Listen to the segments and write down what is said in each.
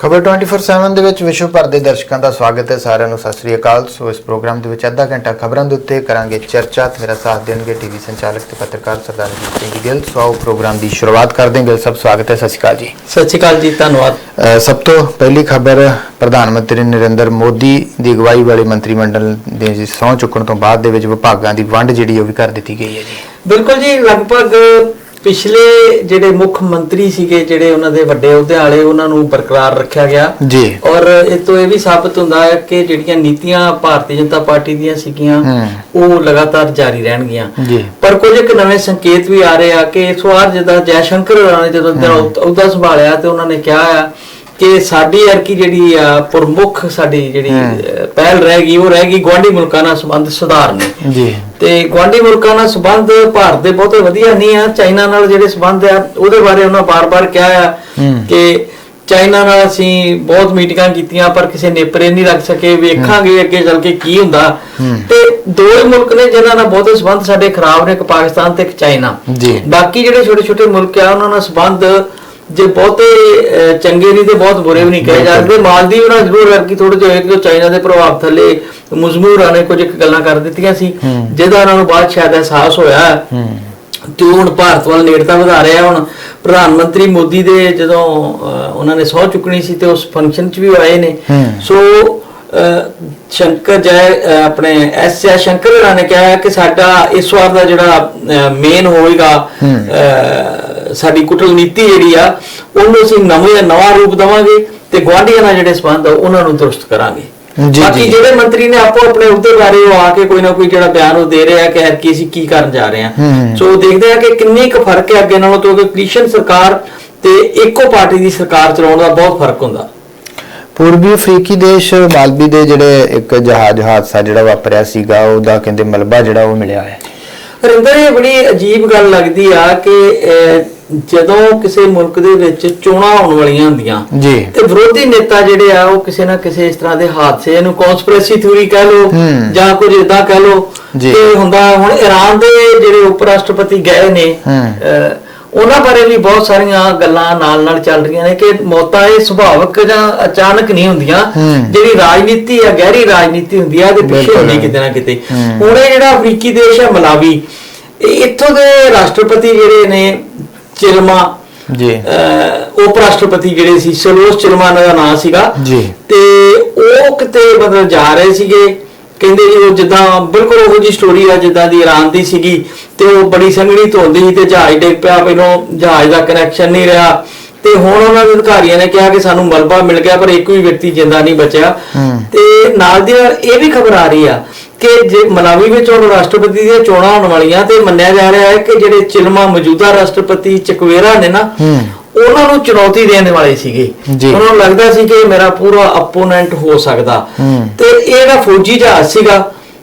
ਖਬਰ 24/7 ਦੇ ਵਿੱਚ ਵਿਸ਼ਵ ਭਰ ਦੇ ਦਰਸ਼ਕਾਂ ਦਾ ਸਵਾਗਤ ਹੈ। ਸਾਰਿਆਂ ਨੂੰ ਸਤਿ ਸ੍ਰੀ ਅਕਾਲ। ਸੋ ਇਸ ਪ੍ਰੋਗਰਾਮ ਦੇ ਵਿੱਚ ਅੱਧਾ ਘੰਟਾ ਖਬਰਾਂ ਦੇ ਉੱਤੇ ਕਰਾਂਗੇ ਚਰਚਾ। ਤੇ ਮੇਰਾ ਸਾਥ ਦੇਣਗੇ ਟੀਵੀ ਸੰਚਾਲਕ ਤੇ ਪੱਤਰਕਾਰ ਸਰਦਾਰ ਜੀ ਸਿੰਘ ਗਿੱਲ। ਸੋ ਆਓ ਪ੍ਰੋਗਰਾਮ ਦੀ ਸ਼ੁਰੂਆਤ ਕਰਦੇ ਹਾਂ। ਗਿੱਲ ਸਭ ਸਵਾਗਤ ਹੈ। ਸਤਿ ਸ੍ਰੀ ਅਕਾਲ ਜੀ। ਸਤਿ ਸ਼੍ਰੀ ਅਕਾਲ ਜੀ। ਧੰਨਵਾਦ। ਸਭ ਤੋਂ ਪਹਿਲੀ ਖਬਰ ਪ੍ਰਧਾਨ ਮੰਤਰੀ ਨਰਿੰਦਰ ਮੋਦੀ ਦੀ ਅਗਵਾਈ ਵਾਲੇ ਮੰਤਰੀ ਮੰਡਲ ਦੇ ਜੀ ਸਹੁੰ ਚੁੱਕਣ ਤੋਂ ਬਾਅਦ ਦੇ ਵਿੱਚ ਵਿਭਾਗਾਂ ਦੀ ਵੰਡ ਜਿਹੜੀ ਉਹ ਵੀ ਕਰ ਦਿੱਤੀ ਗਈ ਹੈ ਜੀ। ਬਿਲਕੁਲ ਜੀ ਲਗਭਗ ਪਿਛਲੇ ਜਿਹੜੇ ਮੁੱਖ ਮੰਤਰੀ ਸੀਗੇ ਜਿਹੜੇ ਉਹਨਾਂ ਦੇ ਵੱਡੇ ਅਹੁਦੇ ਵਾਲੇ ਉਹਨਾਂ ਨੂੰ ਬਰਕਰਾਰ ਰੱਖਿਆ ਗਿਆ। ਜੀ। ਔਰ ਇਹ ਤੋਂ ਇਹ ਵੀ ਸਾਬਤ ਹੁੰਦਾ ਹੈ ਕਿ ਜਿਹੜੀਆਂ ਨੀਤੀਆਂ ਭਾਰਤੀ ਜਨਤਾ ਪਾਰਟੀ ਦੀਆਂ ਸੀਗੀਆਂ। ਉਹ ਲਗਾਤਾਰ ਜਾਰੀ ਰਹਿਣਗੀਆਂ। ਪਰ ਕੁਝ ਇੱਕ ਨਵੇਂ ਸੰਕੇਤ ਵੀ ਆ ਰਹੇ ਆ ਕਿ ਇਸ ਵਾਰ ਜਿੱਦਾਂ ਜੈ ਸ਼ੰਕਰ ਰਾਣਾ ਨੇ ਜਦੋਂ ਅਹੁਦਾ ਸੰਭਾਲਿਆ ਤੇ ਉਹਨਾਂ ਨੇ ਕਿਹਾ ਆ ਕਿ ਸਾਡੀ ਅਰਕੀ ਜਿਹੜੀ ਆ ਪ੍ਰਮੁੱਖ ਸਾਡੀ ਜਿਹੜੀ ਪਹਿਲ ਰਹਿ ਗਈ ਉਹ ਰਹਿ ਗਈ ਗਵਾਂਢੀ ਮੁਲਕਾਂ ਨਾਲ ਸੰਬੰਧ ਸੁਧਾਰਨੇ ਜੀ। ਤੇ ਗਵਾਂਢੀ ਮੁਲਕਾਂ ਨਾਲ ਸੰਬੰਧ ਭਾਰਤ ਦੇ ਬਹੁਤੇ ਵਧੀਆ ਨਹੀਂ ਆ ਚਾਈਨਾ ਨਾਲ ਜਿਹੜੇ ਸੰਬੰਧ ਆ ਉਹਦੇ ਬਾਰੇ ਉਹਨਾਂ ਬਾਰ-ਬਾਰ ਕਿਹਾ ਆ। ਕਿ ਚਾਈਨਾ ਨਾਲ ਅਸੀਂ ਬਹੁਤ ਮੀਟਿੰਗਾਂ ਕੀਤੀਆਂ ਪਰ ਕਿਸੇ ਨੇਪਰੇ ਨਹੀਂ ਰੱਖ ਸਕੇ ਵੇਖਾਂਗੇ ਅੱਗੇ ਚੱਲ ਕੇ ਕੀ ਹੁੰਦਾ। ਤੇ ਦੋ ਮੁਲਕ ਨੇ ਜਿਨ੍ਹਾਂ ਨਾਲ ਬਹੁਤੇ ਸੰਬੰਧ ਸਾਡੇ ਖਰਾਬ ਨੇ ਇੱਕ ਪਾਕਿਸਤਾਨ ਤੇ ਇੱਕ ਚਾਈਨਾ। ਜੀ। ਬਾਕੀ ਜਿਹੜੇ ਛੋਟੇ-ਛੋਟੇ ਮੁਲਕ ਆ ਉਹਨਾਂ ਨਾਲ ਸੰਬੰਧ ਜੇ ਬਹੁਤੇ ਚੰਗੇ ਨਹੀਂ ਤੇ ਬਹੁਤ ਬੁਰੇ ਵੀ ਨਹੀਂ ਕਹੇ ਜਾ ਸਕਦੇ ਮਾਲਦੀਵ ਨਾਲ ਜ਼ਰੂਰ ਰੱਖੀ ਥੋੜੇ ਜਿਹੇ ਕਿ ਚਾਈਨਾ ਦੇ ਪ੍ਰਭਾਵ ਥੱਲੇ ਮਜ਼ਮੂਰਾਂ ਨੇ ਕੁਝ ਕੁ ਗੱਲਾਂ ਕਰ ਦਿੱਤੀਆਂ ਸੀ। ਜਿਹਦਾ ਉਹਨਾਂ ਨੂੰ ਬਾਅਦ ਸ਼ਾਇਦ ਅਹਿਸਾਸ ਹੋਇਆ। ਹੂੰ। ਤੇ ਹੁਣ ਭਾਰਤ ਵੱਲ ਨੇੜਤਾ ਵਧਾ ਰਿਹਾ। ਹੁਣ ਪ੍ਰਧਾਨ ਮੰਤਰੀ ਮੋਦੀ ਦੇ ਜਦੋਂ ਉਹਨਾਂ ਨੇ ਸਹੁੰ ਚੁੱਕਣੀ ਸੀ ਤੇ ਉਸ ਫੰਕਸ਼ਨ 'ਚ ਵੀ ਆਏ ਨੇ। ਸੋ ਸ਼ੰਕਰ ਜੈ ਆਪਣੇ ਐਸ ਜੈ ਸ਼ੰਕਰ ਰਾਣਾ ਨੇ ਕਿਹਾ ਕਿ ਸਾਡਾ ਇਸ ਵਾਰ ਦਾ ਜਿਹੜਾ ਮੇਨ ਹੋਏਗਾ ਸਾਡੀ ਕੁਟਲਨੀਤੀ ਜਿਹੜੀ ਆ ਉਹਨੂੰ ਅਸੀਂ ਨਵੇਂ ਨਵਾਂ ਰੂਪ ਦਵਾਂਗੇ ਤੇ ਗਵਾਂਢੀਆਂ ਨਾਲ ਜਿਹੜੇ ਸੰਬੰਧ ਆ ਉਹਨਾਂ ਨੂੰ ਦੁਰਸਤ ਕਰਾਂਗੇ ਬਾਕੀ। ਜਿਹੜੇ ਮੰਤਰੀ ਨੇ ਆਪੋ ਆਪਣੇ ਅਹੁਦੇ ਬਾਰੇ ਉਹ ਆ ਕੇ ਕੋਈ ਨਾ ਕੋਈ ਜਿਹੜਾ ਬਿਆਨ ਉਹ ਦੇ ਰਿਹਾ ਕਿ ਐਤਕੀ ਅਸੀਂ ਕੀ ਕਰਨ ਜਾ ਰਹੇ ਹੂੰ। ਹਾਂ ਸੋ ਦੇਖਦੇ ਆ ਕਿ ਕਿੰਨੀ ਕੁ ਫ਼ਰਕ ਹੈ ਅੱਗੇ ਨਾਲੋਂ ਕਿਉਂਕਿ ਕ੍ਰਿਸ਼ਨ ਸਰਕਾਰ ਤੇ ਇੱਕੋ ਪਾਰਟੀ ਦੀ ਸਰਕਾਰ ਚਲਾਉਣ ਦਾ ਬਹੁਤ ਫ਼ਰਕ ਹੁੰਦਾ ਪੂਰਬੀ ਅਫਰੀਕੀ ਦੇਸ਼ ਮਾਲਬੀ ਦੇ ਜਿਹੜੇ ਇੱਕ ਜਹਾਜ਼ ਹਾਦਸਾ ਜਿਹੜਾ ਵਾਪਰਿਆ ਸੀਗਾ ਉਹਦਾ ਕਹਿੰਦੇ ਮਲਬਾ ਜਿਹੜਾ ਉਹ ਮਿਲਿਆ ਹੈ ਹਰਿੰਦਰ ਇਹ ਬੜੀ ਅਜੀਬ ਗੱਲ ਲੱਗਦੀ ਆ ਕਿ ਜਦੋਂ ਕਿਸੇ ਮੁਲਕ ਦੇ ਵਿੱਚ ਚੋਣਾਂ ਹੋਣ ਵਾਲੀਆਂ ਹੁੰਦੀਆਂ ਤੇ ਵਿਰੋਧੀ ਨੇਤਾ ਜਿਹੜੇ ਆ ਉਹ ਕਿਸੇ ਨਾ ਕਿਸੇ ਇਸ ਤਰ੍ਹਾਂ ਦੇ ਹਾਦਸੇ ਨੂੰ ਕਨਸਪੀਰੇਸੀ ਥਿਊਰੀ ਕਹਿ ਲਓ ਹੂੰ। ਜਾਂ ਕੁਝ ਇਦਾਂ ਕਹਿ ਲਓ। ਕਿ ਹੁੰਦਾ ਹੁਣ ਈਰਾਨ ਦੇ ਜਿਹੜੇ ਉਪ ਰਾਸ਼ਟਰਪਤੀ ਗਏ ਨੇ ਉਹਨਾਂ ਬਾਰੇ ਵੀ ਬਹੁਤ ਸਾਰੀਆਂ ਗੱਲਾਂ ਨਾਲ ਨਾਲ ਚੱਲ ਰਹੀਆਂ ਨੇ ਕਿ ਮੌਤਾਂ ਇਹ ਸੁਭਾਵਿਕ ਜਾਂ ਅਚਾਨਕ ਨਹੀਂ ਹੁੰਦੀਆਂ। ਜਿਹੜੀ ਰਾਜਨੀਤੀ ਆ ਗਹਿਰੀ ਰਾਜਨੀਤੀ ਹੁੰਦੀ ਆ ਇਹਦੇ ਪਿੱਛੇ। ਹੁੰਦੀ ਕਿਤੇ ਨਾ ਕਿਤੇ। ਹੁਣ ਇਹ ਜਿਹੜਾ ਅਫਰੀਕੀ ਦੇਸ਼ ਹੈ ਮਲਾਵੀ ਇੱਥੋਂ ਦੇ ਰਾਸ਼ਟਰਪਤੀ ਜਿਹੜੇ ਨੇ ਚਿਲਮਾ ਜੀ ਉਪ ਰਾਸ਼ਟਰਪਤੀ ਜਿਹੜੇ ਸੀ ਸਲੋਸ ਚਿਲਮਾ ਦਾ ਨਾਮ ਸੀਗਾ ਜੀ। ਤੇ ਉਹ ਕਿਤੇ ਮਤਲਬ ਜਾ ਰਹੇ ਸੀਗੇ ਕਹਿੰਦੇ ਜੀ ਉਹ ਜਿੱਦਾਂ ਬਿਲਕੁਲ ਉਹੋ ਜੀ ਸਟੋਰੀ ਆ ਜਿੱਦਾਂ ਦੀ ਇਰਾਨ ਦੀ ਸੀਗੀ ਤੇ ਉਹ ਬੜੀ ਸੰਗਣੀ ਧੁੰਦੀ ਸੀ ਤੇ ਜਹਾਜ਼ ਡਿੱਗ ਪਿਆ ਪਹਿਲੋਂ ਜਹਾਜ਼ ਦਾ ਕਨੈਕਸ਼ਨ ਨਹੀਂ ਰਿਹਾ ਤੇ ਹੁਣ ਉਹਨਾਂ ਦੇ ਅਧਿਕਾਰੀਆਂ ਨੇ ਕਿਹਾ ਕਿ ਸਾਨੂੰ ਮਲਬਾ ਮਿਲ ਗਿਆ ਪਰ ਇੱਕ ਵੀ ਵਿਅਕਤੀ ਜਿੰਦਾ ਨਹੀਂ ਬਚਿਆ। ਤੇ ਨਾਲ ਦੀ ਨਾਲ ਇਹ ਵੀ ਖਬਰ ਆ ਰਹੀ ਆ ਕਿ ਜੇ ਮਲਾਵੀ ਵਿੱਚ ਹੁਣ ਰਾਸ਼ਟਰਪਤੀ ਦੀਆਂ ਚੋਣਾਂ ਹੋਣ ਵਾਲੀਆਂ ਤੇ ਮੰਨਿਆ ਜਾ ਰਿਹਾ ਹੈ ਕਿ ਜਿਹੜੇ ਚਿਲਮਾ ਮੌਜੂਦਾ ਰਾਸ਼ਟਰਪਤੀ ਚਕਵੇਰਾ ਨੇ ਨਾ। ਉਹਨਾਂ ਨੂੰ ਚੁਣੌਤੀ ਦੇਣ ਵਾਲੇ ਸੀਗੇ। ਉਹਨਾਂ ਨੂੰ ਲੱਗਦਾ ਸੀ ਕਿ ਮੇਰਾ ਪੂਰਾ ਆਪੋਨੈਂਟ ਹੋ ਸਕਦਾ। ਤੇ ਇਹ ਜਿਹੜਾ ਫੌਜੀ ਜਹਾਜ਼ ਸੀਗਾ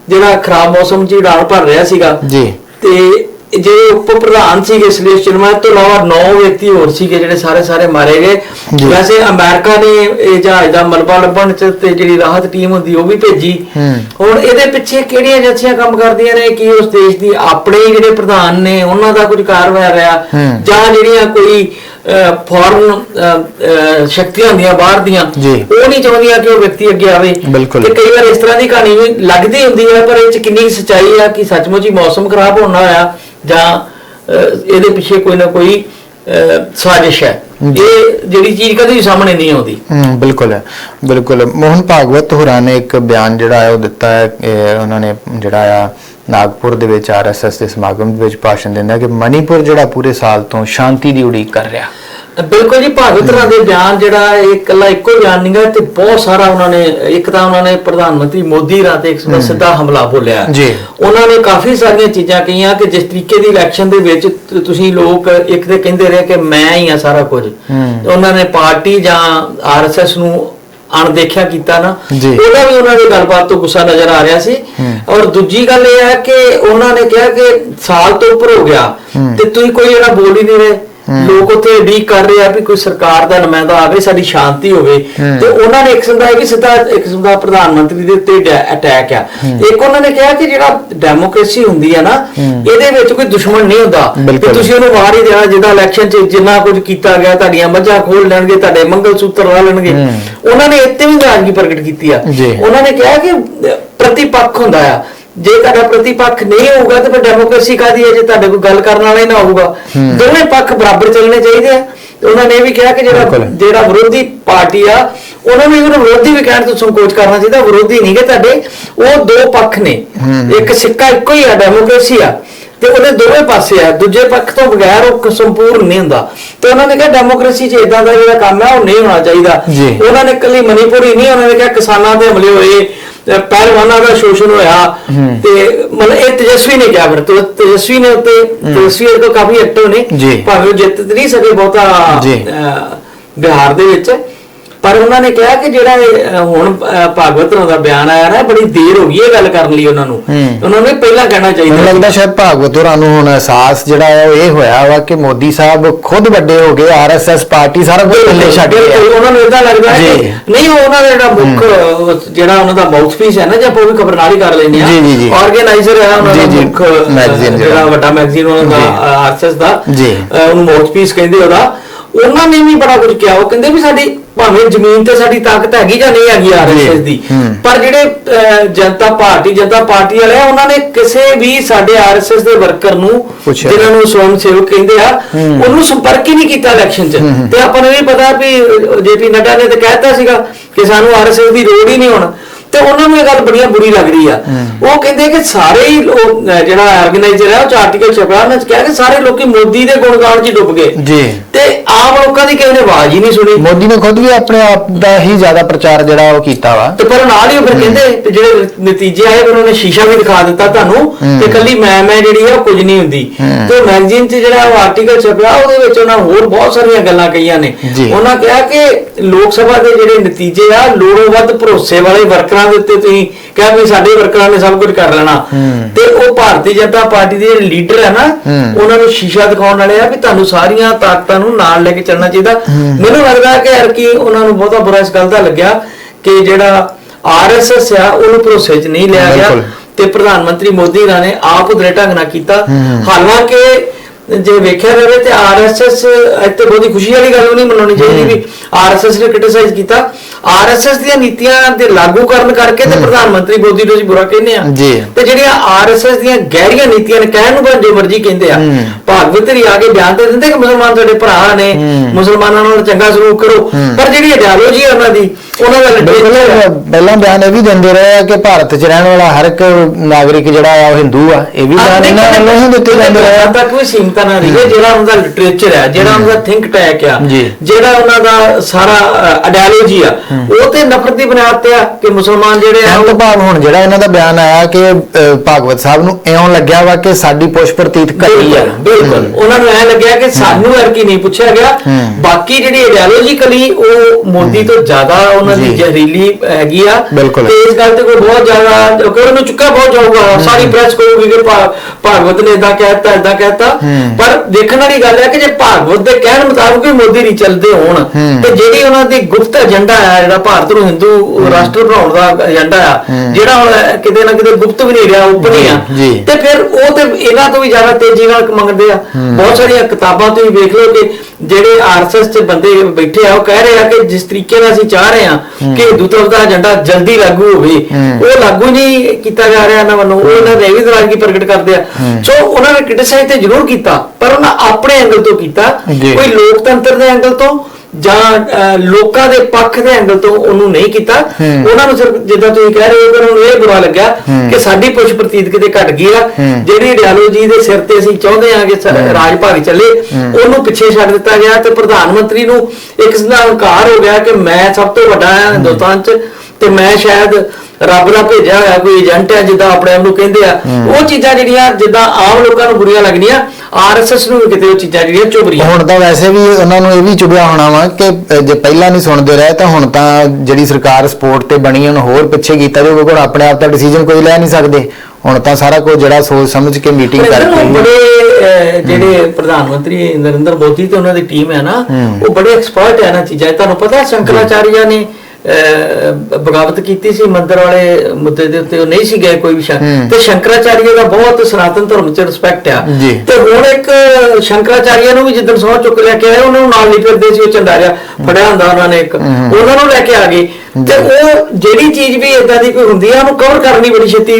ਜਿਹੜਾ ਖਰਾਬ ਮੌਸਮ 'ਚ ਉਡਾਣ ਭਰ ਰਿਹਾ ਸੀਗਾ ਜੀ ਤੇ ਜਿਹੜੇ ਉਪ ਪ੍ਰਧਾਨ ਸੀਗੇ ਸਲੇਸ਼ ਚਰਮਾ ਤੋਂ ਇਲਾਵਾ 9 ਵਿਅਕਤੀ ਹੋਰ ਸੀਗੇ ਜਿਹੜੇ ਸਾਰੇ ਸਾਰੇ ਮਾਰੇ ਗਏ। ਵੈਸੇ ਅਮਰੀਕਾ ਨੇ ਇਹ ਜਹਾਜ਼ ਦਾ ਮਲਬਾ ਲੱਭਣ ਚ ਤੇ ਜਿਹੜੀ ਰਾਹਤ ਟੀਮ ਹੁੰਦੀ ਉਹ ਵੀ ਭੇਜੀ। ਹੁਣ ਇਹਦੇ ਪਿੱਛੇ ਕਿਹੜੀਆਂ ਏਜੰਸੀਆਂ ਕੰਮ ਕਰਦੀਆਂ ਨੇ ਕੀ ਉਸ ਦੇਸ਼ ਦੀ ਆਪਣੇ ਜਿਹੜੇ ਪ੍ਰਧਾਨ ਨੇ ਉਹਨਾਂ ਦਾ ਕੁਝ ਕਾਰਵਾਈ ਰਿਹਾ। ਜਾਂ ਜਿਹੜੀਆਂ ਕੋਈ ਫੋਰਨ ਸ਼ਕਤੀਆਂ ਹੁੰਦੀਆਂ ਬਾਹਰ ਦੀਆਂ। ਉਹ ਨਹੀਂ ਚਾਹੁੰਦੀਆਂ ਕਿ ਉਹ ਵਿਅਕਤੀ ਅੱਗੇ ਆਵੇ। ਤੇ ਕਈ ਵਾਰ ਇਸ ਤਰ੍ਹਾਂ ਦੀ ਕਹਾਣੀ ਵੀ ਲੱਗਦੀ ਹੁੰਦੀ ਹੈ ਪਰ ਇਹ ਚ ਕਿੰਨੀ ਸੱਚਾਈ ਆ ਕਿ ਸੱਚਮੁੱਚ ਹੀ ਮੌਸਮ ਖਰਾਬ ਹੋਣਾ ਹੋਇਆ ਜਾਂ ਇਹਦੇ ਪਿੱਛੇ ਕੋਈ ਨਾ ਕੋਈ ਸਾਜ਼ਿਸ਼ ਹੈ। ਇਹ ਜਿਹੜੀ ਚੀਜ਼ ਕਦੇ ਵੀ ਸਾਹਮਣੇ ਨਹੀਂ ਆਉਂਦੀ। ਹਮ ਬਿਲਕੁਲ ਹੈ। ਬਿਲਕੁਲ। ਮੋਹਨ ਭਾਗਵਤ ਹੋਰਾਂ ਨੇ ਇੱਕ ਬਿਆਨ ਜਿਹੜਾ ਹੈ ਉਹ ਦਿੱਤਾ ਹੈ ਉਹਨਾਂ ਨੇ ਜਿਹੜਾ ਆ ਨਾਗਪੁਰ ਦੇ ਵਿੱਚ ਆਰਐਸਐਸ ਦੇ ਸਮਾਗਮ ਦੇ ਵਿੱਚ ਭਾਸ਼ਣ ਦਿੰਦਾ ਕਿ ਮਨੀਪੁਰ ਜਿਹੜਾ ਪੂਰੇ ਸਾਲ ਤੋਂ ਸ਼ਾਂਤੀ ਦੀ ਉਡੀਕ ਕਰ ਰਿਹਾ। ਬਿਲਕੁਲ ਜੀ ਭਾਗਵਤ ਰਾਂ ਦੇ ਬਿਆਨ ਜਿਹੜਾ ਇਹ ਇਕੱਲਾ ਇੱਕੋ ਬਿਆਨ ਨਹੀਂ ਗਾ ਤੇ ਬਹੁਤ ਸਾਰਾ ਉਹਨਾਂ ਨੇ ਇੱਕ ਤਾਂ ਉਹਨਾਂ ਨੇ ਪ੍ਰਧਾਨ ਮੰਤਰੀ ਮੋਦੀ ਰਾਂ ਤੇ ਇੱਕ ਸਿੱਧਾ ਹਮਲਾ ਬੋਲਿਆ। ਜੀ। ਉਹਨਾਂ ਨੇ ਕਾਫੀ ਸਾਰੀਆਂ ਚੀਜ਼ਾਂ ਕਹੀਆਂ ਕਿ ਜਿਸ ਤਰੀਕੇ ਦੀ ਇਲੈਕਸ਼ਨ ਦੇ ਵਿੱਚ ਤੁਸੀਂ ਲੋਕ ਇੱਕ ਤੇ ਕਹਿੰਦੇ ਰਹੇ ਕਿ ਮੈਂ ਹੀ ਆ ਸਾਰਾ ਕੁਝ। ਉਹਨਾਂ ਨੇ ਪਾਰਟੀ ਜਾਂ ਆਰਐਸਐਸ ਨੂੰ ਅਣਦੇਖਿਆ ਕੀਤਾ ਨਾ। ਉਹਦਾ ਵੀ ਉਹਨਾਂ ਦੀ ਗੱਲਬਾਤ ਤੋਂ ਗੁੱਸਾ ਨਜ਼ਰ ਆ ਰਿਹਾ ਸੀ ਔਰ ਦੂਜੀ ਗੱਲ ਇਹ ਹੈ ਕਿ ਉਹਨਾਂ ਨੇ ਕਿਹਾ ਕਿ ਸਾਲ ਤੋਂ ਉੱਪਰ ਹੋ ਗਿਆ। ਤੇ ਤੁਸੀਂ ਕੋਈ ਜਿਹੜਾ ਬੋਲ ਹੀ ਨਹੀਂ ਰਹੇ ਲੋਕ ਉੱਥੇ ਉਡੀਕ ਕਰ ਰਹੇ ਆ ਵੀ ਕੋਈ ਸਰਕਾਰ ਦਾ ਨੁਮਾਇੰਦਾ ਆਵੇ ਸਾਡੀ ਸ਼ਾਂਤੀ ਹੋਵੇ। ਤੇ ਉਹਨਾਂ ਨੇ ਇੱਕ ਕਿਸਮ ਦਾ ਇਹ ਵੀ ਸਿੱਧਾ ਇੱਕ ਕਿਸਮ ਦਾ ਪ੍ਰਧਾਨ ਮੰਤਰੀ ਦੇ ਉੱਤੇ ਅਟੈਕ ਆ। ਇੱਕ ਉਹਨਾਂ ਨੇ ਕਿਹਾ ਕਿ ਜਿਹੜਾ ਡੈਮੋਕ੍ਰੇਸੀ ਹੁੰਦੀ ਹੈ ਨਾ ਇਹਦੇ ਵਿੱਚ ਕੋਈ ਦੁਸ਼ਮਣ ਨਹੀਂ ਹੁੰਦਾ। ਕਿ ਤੁਸੀਂ ਉਹਨੂੰ ਵਾਰ ਹੀ ਦੇਣਾ ਜਿੱਦਾਂ ਇਲੈਕਸ਼ਨ 'ਚ ਜਿੰਨਾ ਕੁਝ ਕੀਤਾ ਗਿਆ ਤੁਹਾਡੀਆਂ ਮੱਝਾਂ ਖੋਲ ਲੈਣਗੇ ਤੁਹਾਡੇ ਮੰਗਲ ਸੂਤਰ ਲਾ ਲੈਣਗੇ। ਉਹਨਾਂ ਨੇ ਇੱਥੇ ਵੀ ਨਾਰਾਜ਼ਗੀ ਪ੍ਰਗਟ ਕੀਤੀ ਆ। ਉਹਨਾਂ ਨੇ ਕਿਹਾ ਕਿ ਪ੍ਰਤੀਪੱਖ ਹੁੰਦਾ ਆ। ਜੇ ਤੁਹਾਡਾ ਪ੍ਰਤੀਪੱਖ ਨਹੀਂ ਹੋਊਗਾ ਤਾਂ ਫਿਰ ਡੈਮੋਕ੍ਰੇਸੀ ਕਾਦੀ ਹੈ? ਜੇ ਤੁਹਾਡੇ ਕੋਈ ਗੱਲ ਕਰਨ ਵਾਲਾ ਹੀ ਨਾ ਹੋਊਗਾ। ਦੋਵੇਂ ਪੱਖ ਬਰਾਬਰ ਚੱਲਣੇ ਚਾਹੀਦੇ ਆ। ਉਹਨਾਂ ਨੇ ਵੀ ਕਿਹਾ ਕਿ ਜਿਹੜਾ। ਜਿਹੜਾ ਵਿਰੋਧੀ ਪਾਰਟੀ ਆ ਉਹਨਾਂ ਨੂੰ ਇਹਨਾਂ ਵਿਰੋਧੀ ਵੀ ਕਹਿਣ ਤੋਂ ਸੰਕੋਚ ਕਰਨਾ ਚਾਹੀਦਾ। ਵਿਰੋਧੀ ਨਹੀਂ ਗੇ ਤੁਹਾਡੇ ਉਹ ਦੋ ਪੱਖ ਨੇ। ਇੱਕ ਸਿੱਕਾ ਇੱਕੋ ਹੀ ਆ ਡੈਮੋਕ੍ਰੇਸੀ ਆ। ਤੇ ਉਹਦੇ ਦੋਵੇਂ ਪਾਸੇ ਆ ਦੂਜੇ ਪੱਖ ਤੋਂ ਬਗੈਰ ਉਹ ਸੰਪੂਰਨ ਨਹੀਂ ਹੁੰਦਾ। ਤੇ ਉਹਨਾਂ ਨੇ ਕਿਹਾ ਡੈਮੋਕ੍ਰੇਸੀ 'ਚ ਇਦਾਂ ਦਾ ਜਿਹੜਾ ਕੰਮ ਹੈ ਉਹ ਨਹੀਂ ਹੋਣਾ ਚਾਹੀਦਾ। ਉਹਨਾਂ ਨੇ ਕੱਲੀ ਮਨੀਪੁਰ ਨਹੀਂ ਉਹਨਾਂ ਨੇ ਕਿਹਾ ਕਿਸਾਨਾਂ ਦੇ ਹਮਲੇ ਹੋਏ ਪਹਿਲਵਾਨਾਂ ਦਾ ਸ਼ੋਸ਼ਣ ਹੋਇਆ। ਤੇ ਮਤਲਬ ਇਹ ਤੇਜਸਵੀ ਨੇ ਕਿਹਾ ਫਿਰ ਤੇ ਤੇਜਸਵੀ ਨੇ ਉੱਤੇ ਤੇਜਸਵੀ ਤੋਂ ਕਾਫੀ ਐਕਟਿਵ ਨੇ। ਭਾਵੇਂ ਉਹ ਜਿੱਤ ਨਹੀਂ ਸਕੇ ਬਹੁਤਾ ਬਿਹਾਰ ਦੇ ਵਿੱਚ। ਪਰ ਉਹਨਾਂ ਨੇ ਕਿਹਾ ਕਿ ਜਿਹੜਾ ਇਹ, ਹੁਣ ਭਾਗਵਤ ਹੋਰਾਂ ਦਾ ਬਿਆਨ ਆਇਆ ਨਾ ਬੜੀ ਦੇਰ ਹੋ ਗਈ ਇਹ ਗੱਲ ਕਰਨ ਲਈ ਉਹਨਾਂ ਨੂੰ ਉਹਨਾਂ ਨੂੰ ਪਹਿਲਾਂ ਕਹਿਣਾ ਚਾਹੀਦਾ ਮੈਨੂੰ ਸੀ। ਲੱਗਦਾ ਸ਼ਾਇਦ ਭਾਗਵਤ ਹੋਰਾਂ ਨੂੰ ਹੁਣ ਅਹਿਸਾਸ ਜਿਹੜਾ ਹੈ ਉਹ ਇਹ ਹੋਇਆ ਵਾ ਕਿ ਮੋਦੀ ਸਾਹਿਬ ਖੁਦ ਵੱਡੇ ਹੋ ਗਏ ਆਰਐਸਐਸ ਪਾਰਟੀ ਸਾਰਾ ਕੁਝ ਥੱਲੇ ਛੱਡ ਬਿਲਕੁਲ, ਹੈ ਉਹਨਾਂ ਨੂੰ ਇਦਾਂ ਲੱਗਦਾ ਹੈ ਜੀ। ਕਿ ਨਹੀਂ ਉਹ ਉਹਨਾਂ ਦਾ ਜਿਹੜਾ ਮੁੱਖ ਜਿਹੜਾ ਉਹਨਾਂ ਦਾ ਮਾਊਥਪੀਸ ਹੈ ਨਾ ਜੇ ਆਪਾਂ ਉਹ ਵੀ ਖਬਰ ਨਾਲ ਹੀ ਕਰ ਲੈਂਦੇ ਆ ਜੀ, ਜੀ, ਜੀ। ਆਰਗੇਨਾਈਜ਼ਰ ਹੈ ਉਹਨਾਂ ਦਾ ਜੀ, ਜੀ, ਮੁੱਖ magazine ਜਿਹੜਾ। ਜਿਹੜਾ ਵੱਡਾ ਮੈਗਜ਼ੀਨ ਉਹਨਾਂ ਦਾ ਜੀ। ਆਰਐਸਐਸ ਦਾ ਜੀ। ਅਹ, ਉਹਨੂੰ ਮਾਊਥਪੀਸ ਕਹਿੰਦੇ ਉਹਦਾ ਉਹਨਾਂ ਨੇ ਵੀ ਬੜਾ ਕੁਝ ਕਿਹਾ ਉਹ ਕਹਿੰਦੇ ਵੀ ਸਾਡੀ ਭਾਵੇਂ ਜ਼ਮੀਨ ਤੇ ਸਾਡੀ ਤਾਕਤ ਹੈਗੀ ਜਾਂ ਨਹੀਂ ਹੈਗੀ ਆਰਐਸਐਸ ਦੀ। ਪਰ ਜਿਹੜੇ ਅਹ, ਜਨਤਾ ਪਾਰਟੀ ਜਨਤਾ ਪਾਰਟੀ ਵਾਲੇ ਆ ਉਹਨਾਂ ਨੇ ਕਿਸੇ ਵੀ ਸਾਡੇ ਆਰਐਸਐਸ ਦੇ ਵਰਕਰ ਨੂੰ ਪੁੱਛਿਆ। ਜਿਹਨਾਂ ਨੂੰ ਸਵੈਮ ਸੇਵਕ ਕਹਿੰਦੇ ਆ ਉਹਨੂੰ ਸੰਪਰਕ ਹੀ ਨਹੀਂ ਕੀਤਾ ਇਲੈਕਸ਼ਨ 'ਚ ਤੇ ਆਪਾਂ ਨੂੰ ਇਹ ਪਤਾ ਵੀ ਜੇਪੀ ਨੱਡਾ ਨੇ ਤਾਂ ਕਹਿਤਾ ਸੀਗਾ ਕਿ ਸਾਨੂੰ ਆਰਐਸਐਸ ਦੀ ਲੋੜ ਹੀ ਨਹੀਂ ਹੁਣ ਤੇ ਉਹਨਾਂ ਨੂੰ ਇਹ ਗੱਲ ਬੜੀਆਂ ਬੁਰੀ ਲੱਗ ਰਹੀ ਆ। ਉਹ ਕਹਿੰਦੇ ਕਿ ਸਾਰੇ ਹੀ ਜਿਹੜਾ ਆਰਗੇਨਾਈਜ਼ਰ ਹੈ ਉਹ ਚ ਆਰਟੀਕਲ ਛਪਿਆ ਉਹਨੇ ਕਿਹਾ ਕਿ ਸਾਰੇ ਲੋਕੀ ਮੋਦੀ ਦੇ ਗੁਣਗਾਨ 'ਚ ਡੁੱਬ ਗਏ। ਜੀ। ਤੇ ਆਮ ਲੋਕਾਂ ਦੀ ਕਿਸੇ ਨੇ ਆਵਾਜ਼ ਹੀ ਨਹੀਂ ਸੁਣੀ। ਮੋਦੀ ਨੇ ਖੁਦ ਵੀ ਆਪਣੇ ਆਪ ਦਾ ਹੀ ਜ਼ਿਆਦਾ ਪ੍ਰਚਾਰ ਜਿਹੜਾ ਉਹ ਕੀਤਾ ਵਾ। ਤੇ ਪਰ ਨਾਲ ਹੀ ਉਹ ਫਿਰ ਕਹਿੰਦੇ ਤੇ ਜਿਹੜੇ ਨਤੀਜੇ ਆਏ ਉਹਨੇ ਸ਼ੀਸ਼ਾ ਵੀ ਦਿਖਾ ਦਿੱਤਾ ਤੁਹਾਨੂੰ ਤੇ ਕੱਲੀ ਮੈਂ ਮੈਂ ਜਿਹੜੀ ਆ ਉਹ ਕੁਝ ਨਹੀਂ ਹੁੰਦੀ। ਤੇ ਮੈਗਜ਼ੀਨ 'ਚ ਜਿਹੜਾ ਉਹ ਆਰਟੀਕਲ ਛਪਿਆ ਉਹਦੇ ਵਿੱਚ ਉਹਨਾਂ ਹੋਰ ਬਹੁਤ ਸਾਰੀਆਂ ਗੱਲਾਂ ਕਹੀਆਂ ਨੇ। ਉਹਨਾਂ ਕਿਹਾ ਕਿ ਲੋਕ ਸਭਾ ਦੇ ਜਿਹੜੇ ਨਤੀਜੇ ਆ ਲੋੜੋਂ ਵੱਧ ਭਰੋਸੇ ਵਾਲੇ ਵਰਕਰਾਂ ਦੇ ਉੱਤੇ ਤੁਸੀਂ ਕਿਹਾ ਵੀ ਸਾਡੇ ਵਰਕਰਾਂ ਨੇ ਸਭ ਕੁਝ ਕਰ ਲੈਣਾ। ਤੇ ਉਹ ਭਾਰਤੀ ਜਨਤਾ ਪਾਰਟੀ ਦੇ ਲੀਡਰ ਹੈ ਨਾ ਉਹਨਾਂ ਨੂੰ ਸ਼ੀਸ਼ਾ ਦਿਖਾਉਣ ਵਾਲੇ ਆ ਵੀ ਤੁਹਾਨੂੰ ਸਾਰੀਆਂ ਤਾਕਤਾਂ ਨੂੰ ਨਾਲ ਲੈ ਕੇ ਚੱਲਣਾ ਚਾਹੀਦਾ। ਮੈਨੂੰ ਲੱਗਦਾ ਕਿ ਯਾਰ ਕੀ ਉਹਨਾਂ ਨੂੰ ਬਹੁਤਾ ਬੁਰਾ ਇਸ ਗੱਲ ਦਾ ਲੱਗਿਆ ਕਿ ਜਿਹੜਾ ਆਰਐਸਐਸ ਆ ਉਹਨੂੰ ਭਰੋਸੇ 'ਚ ਨਹੀਂ ਲਿਆ ਗਿਆ। ਤੇ ਪ੍ਰਧਾਨ ਮੰਤਰੀ ਮੋਦੀ ਨੇ ਆਪ ਉਦਰੇ ਢੰਗ ਨਾਲ ਕੀਤਾ। ਹਾਲਾਂਕਿ ਜੇ ਵੇਖਿਆ ਜਾਵੇ ਤੇ ਆਰਐਸਐਸ ਇੱਥੇ ਬਹੁਤੀ ਖੁਸ਼ੀ ਵਾਲੀ ਗੱਲ ਨਹੀਂ ਮਨਾਉਣੀ ਚਾਹੀਦੀ ਵੀ ਆਰਐਸਐਸ ਨੇ ਕ੍ਰਿਟਿਸਾਈਜ਼ ਕੀਤਾ। ਆਰਐਸਐਸ ਦੀਆਂ ਨੀਤੀਆਂ ਦੇ ਲਾਗੂ ਕਰਨ ਕਰਕੇ ਤੇ ਪ੍ਰਧਾਨ ਮੰਤਰੀ ਮੋਦੀ ਨੂੰ ਬੁਰਾ ਕਹਿੰਦੇ ਆ। ਤੇ ਜਿਹੜੀਆਂ ਆਰਐਸਐਸ ਦੀਆਂ ਗਹਿਰੀਆਂ ਨੀਤੀਆਂ ਨੇ ਕਹਿਣ ਨੂੰ ਭਾਵੇਂ ਜੋ ਮਰਜ਼ੀ ਕਹਿੰਦੇ ਆ। ਭਾਗਵਤ ਰੀ ਆ ਕੇ ਬਿਆਨ ਤੇ ਦਿੰਦੇ ਕਿ ਮੁਸਲਮਾਨ ਤੁਹਾਡੇ ਭਰਾ ਨੇ ਮੁਸਲਮਾਨਾਂ ਨਾਲ ਚੰਗਾ ਸਲੂਕ ਕਰੋ। ਪਰ ਜਿਹੜੀ ਆਈਡੀਓਲੋਜੀ ਹੈ ਉਹਨਾਂ ਦੀ ਉਹਨਾਂ ਦਾ ਲਿਟਰੇਚਰ ਪਹਿਲਾਂ ਬਿਆਨ ਇਹ ਵੀ ਦਿੰਦੇ ਰਹੇ ਆ ਕਿ ਭਾਰਤ 'ਚ ਰਹਿਣ ਵਾਲਾ ਹਰ ਇੱਕ ਨਾਗਰਿਕ ਜਿਹੜਾ ਆ ਉਹ ਹਿੰਦੂ ਆ। ਇਹ ਵੀ ਬਿਆਨ ਇਹਨਾਂ ਵੱਲੋਂ ਹੀ ਦਿੱਤੇ ਜਾਂਦੇ ਰਹੇ ਆ। ਤੱਕ ਵੀ ਸੀਮਤ ਨਾ ਰਹੀ। ਜਿਹੜਾ ਉਹਨਾਂ ਦਾ ਲਿਟਰੇਚਰ ਹੈ ਜਿਹੜਾ ਉਹਨਾਂ ਦਾ ਥਿੰਕ ਟੈਕ ਆ। ਜਿਹੜਾ ਉਹਨਾਂ ਦਾ ਸਾਰਾ ਆਈਡੀਓਲੋਜੀ ਆ ਉਹ ਤੇ ਨਫ਼ਰਤ ਦੀ ਬੁਨਿਆਦ ਤੇ ਆ ਕਿ ਮੁਸਲਮਾਨ ਜਿਹੜੇ ਆ ਉਹ ਭਾਵ ਹੁਣ ਜਿਹੜਾ ਇਹਨਾਂ ਦਾ ਬਿਆਨ ਆਇਆ ਕਿ ਭਾਗਵਤ ਸਾਹਿਬ ਨੂੰ ਇਉਂ ਲੱਗਿਆ ਵਾ ਕਿ ਸਾਡੀ ਪੁਸ਼ ਪ੍ਰਤੀਤ ਘਟੀ ਆ। ਬਿਲਕੁਲ ਉਹਨਾਂ ਐ ਲੱਗਿਆ ਕਿ ਸਾਨੂੰ ਯਾਰ ਕੀ ਨਹੀਂ ਪੁੱਛਿਆ ਗਿਆ। ਬਾਕੀ ਜਿਹੜੀ ਆਈਡੀਓਲੋਜੀਕਲੀ ਉਹ ਮੋਦੀ ਤੋਂ ਜ਼ਿਆਦਾ ਉਹਨਾਂ ਦੀ। ਜ਼ਹਿਰੀਲੀ ਹੈਗੀ ਆ। ਤੇ ਇਸ ਗੱਲ ਤੇ ਕੋਈ ਬਹੁਤ ਜ਼ਿਆਦਾ ਕਿਉਂਕਿ ਉਹਨੂੰ ਚੁੱਕਾ ਬਹੁਤ ਜਾਊਗਾ। ਸਾਰੀ ਪ੍ਰੈਸ ਕਹੂਗੀ ਕਿ ਭਾਗਵਤ ਨੇ ਇਦਾਂ ਕਹਿਤਾ ਇਦਾਂ ਕਹਿਤਾ ਪਰ ਦੇਖਣ ਵਾਲੀ ਗੱਲ ਹੈ ਕਿ ਜੇ ਭਾਗਵਤ ਦੇ ਕਹਿਣ ਮੁਤਾਬਕ ਵੀ ਮੋਦੀ ਨਹੀਂ ਚੱਲਦੇ ਹੋਣ ਤੇ ਜਿਹੜੀ ਉਹਨਾਂ ਦੀ ਗੁਪਤ ਏਜੰਡਾ ਹੈ ਜਿਹੜਾ ਭਾਰਤ ਨੂੰ ਹਿੰਦੂ ਰਾਸ਼ਟਰ ਬਣਾਉਣ ਦਾ ਏਜੰਡਾ ਆ ਜਿਹੜਾ ਹੁਣ ਕਿਤੇ ਨਾ ਕਿਤੇ ਗੁਪਤ ਵੀ ਨਹੀਂ ਰਿਹਾ ਓਪਨ ਹੀ ਆ। ਤੇ ਫਿਰ ਉਹ ਤੇ ਇਹਨਾਂ ਤੋਂ ਵੀ ਜ਼ਿਆਦਾ ਤੇਜ਼ੀ ਨਾਲ ਮੰਗਦੇ ਆ। ਬਹੁਤ ਸਾਰੀਆਂ ਕਿਤਾਬਾਂ ਤੁਸੀਂ ਵੇਖ ਲਓ ਕਿ ਜਿਹੜੇ ਆਰਐਸਐਸ ਚ ਬੰਦੇ ਬੈਠੇ ਆ ਉਹ ਕਹਿ ਰਹੇ ਆ ਕਿ ਜਿਸ ਤਰੀਕੇ ਨਾਲ ਅਸੀਂ ਚਾਹ ਰਹੇ ਆ ਕਿ ਹਿੰਦੂਤਵ ਦਾ ਏਜੰਡਾ ਜਲਦੀ ਲਾਗੂ ਹੋਵੇ। ਉਹ ਲਾਗੂ ਨਹੀਂ ਕੀਤਾ ਜਾ ਰਿਹਾ ਇਹਨਾਂ ਵੱਲੋਂ ਉਹ ਇਹਨਾਂ ਦੇ ਵੀ ਦਰਾਜ਼ਗੀ ਪ੍ਰਗਟ ਕਰਦੇ ਆ। ਸੋ ਉਹਨਾਂ ਨੇ ਕ੍ਰਿਟਿਸਾਈਜ਼ ਤੇ ਜ਼ਰੂਰ ਕੀਤਾ ਪਰ ਉਹਨਾਂ ਆਪਣੇ ਐਂਗਲ ਤੋਂ ਕੀਤਾ। ਕੋਈ ਲੋਕਤੰਤਰ ਦੇ ਐਂਗਲ ਤੋਂ ਜਾਂ ਲੋਕਾਂ ਦੇ ਪੱਖ ਦੇ ਐਂਗਲ ਤੋਂ ਉਹਨੂੰ ਨਹੀਂ ਕੀਤਾ। ਉਹਨਾਂ ਨੂੰ ਸਿਰਫ ਜਿੱਦਾਂ ਤੁਸੀਂ ਕਹਿ ਰਹੇ ਹੋ ਕਿ ਉਹਨਾਂ ਨੂੰ ਇਹ ਬੁਰਾ ਲੱਗਿਆ ਕਿ ਸਾਡੀ ਪੁੱਛ ਪ੍ਰਤੀਤ ਕਿਤੇ ਘਟ ਗਈ ਆ। ਜਿਹੜੀ ਆਈਡੀਓਲੋਜੀ ਦੇ ਸਿਰ ਤੇ ਅਸੀਂ ਚਾਹੁੰਦੇ ਹਾਂ ਕਿ ਰਾਜ ਭਾਗ ਚੱਲੇ ਉਹਨੂੰ ਪਿੱਛੇ ਛੱਡ ਦਿੱਤਾ ਗਿਆ ਤੇ ਪ੍ਰਧਾਨ ਮੰਤਰੀ ਨੂੰ ਇੱਕ ਕਿਸਮ ਦਾ ਹੰਕਾਰ ਹੋ ਗਿਆ ਕਿ ਮੈਂ ਸਭ ਤੋਂ ਵੱਡਾ ਹਾਂ ਹਿੰਦੁਸਤਾਨ 'ਚ ਤੇ ਮੈਂ ਸ਼ਾਇਦ ਰੱਬ ਦਾ ਭੇਜਿਆ ਹੋਇਆ ਕੋਈ ਏਜੰਟ ਹੈ ਜਿੱਦਾਂ ਆਪਣੇ ਆਪ ਨੂੰ ਕਹਿੰਦੇ ਆ ਉਹ ਚੀਜ਼ਾਂ ਜਿਹੜੀਆਂ ਜਿੱਦਾਂ ਆਮ ਲੋਕਾਂ ਨੂੰ ਬੁਰੀਆਂ ਲੱਗਣੀਆਂ ਆਰਐਸਐਸ ਨੂੰ ਕਿਤੇ ਉਹ ਚੀਜ਼ਾਂ ਜਿਹੜੀਆਂ ਚੁਭ ਰਹੀਆਂ ਹੁਣ ਤਾਂ ਵੈਸੇ ਵੀ ਉਹਨਾਂ ਨੂੰ ਇਹ ਵੀ ਚੁਭਿਆ ਹੋਣਾ ਵਾ ਕਿ ਜੇ ਪਹਿਲਾਂ ਨਹੀਂ ਸੁਣਦੇ ਰਹੇ ਤਾਂ ਹੁਣ ਤਾਂ ਜਿਹੜੀ ਸਰਕਾਰ ਸਪੋਰਟ ਤੇ ਬਣੀ ਉਹਨੂੰ ਹੋਰ ਪਿੱਛੇ ਕੀਤਾ ਜਾਊਗਾ ਹੁਣ ਆਪਣੇ ਆਪ ਤਾਂ ਡਿਸੀਜਨ ਕੋਈ ਲੈ ਨਹੀਂ ਸਕਦੇ। ਹੁਣ ਤਾਂ ਸਾਰਾ ਕੁਝ ਜਿਹੜਾ ਸੋਚ ਸਮਝ ਕੇ ਮੀਟਿੰਗ ਕਰਕੇ ਬੜੇ ਜਿਹੜੇ ਪ੍ਰਧਾਨ ਮੰਤਰੀ ਨਰਿੰਦਰ ਮੋਦੀ ਤੇ ਉਹਨਾਂ ਦੀ ਟੀਮ ਹੈ ਨਾ ਉਹ ਬੜੇ ਐਕਸਪਰਟ ਹੈ ਨਾ ਚੀਜ਼ਾਂ। ਤੁਹਾਨੂੰ ਪਤਾ ਸ਼ੰਕਰਾਚਾਰੀਆ ਨੇ ਬਗਾਵਤ ਕੀਤੀ ਸੀ ਮੰਦਰ ਵਾਲੇ ਮੁੱਦੇ ਦੇ ਉੱਤੇ ਉਹ ਨਹੀਂ ਸੀ ਗਏ ਕੋਈ ਵੀ ਸ਼ੱਕ। ਤੇ ਸ਼ੰਕਰਾਚਾਰੀਆ ਦਾ ਬਹੁਤ ਸਨਾਤਨ ਧਰਮ 'ਚ ਰਿਸਪੈਕਟ ਆ। ਤੇ ਹੁਣ ਇੱਕ ਸ਼ੰਕਰਾਚਾਰੀਆ ਨੂੰ ਵੀ ਜਿੱਦਣ ਸਹੁੰ ਚੁੱਕ ਲੈ ਕੇ ਆਏ ਉਹਨਾਂ ਨੂੰ ਨਾਲ ਨਹੀਂ ਫਿਰਦੇ ਸੀ ਉਹ ਚੰਡਾਰਿਆ ਫੜਿਆ ਹੁੰਦਾ ਉਹਨਾਂ ਨੇ ਇੱਕ। ਉਹਨਾਂ ਨੂੰ ਲੈ ਕੇ ਆ ਗਏ। ਤੇ ਉਹ ਜਿਹੜੀ ਚੀਜ਼ ਵੀ ਇਦਾਂ ਦੀ ਕੋਈ ਹੁੰਦੀ ਆ ਉਹਨੂੰ ਕਵਰ ਕਰਨੀ ਬੜੀ ਛੇਤੀ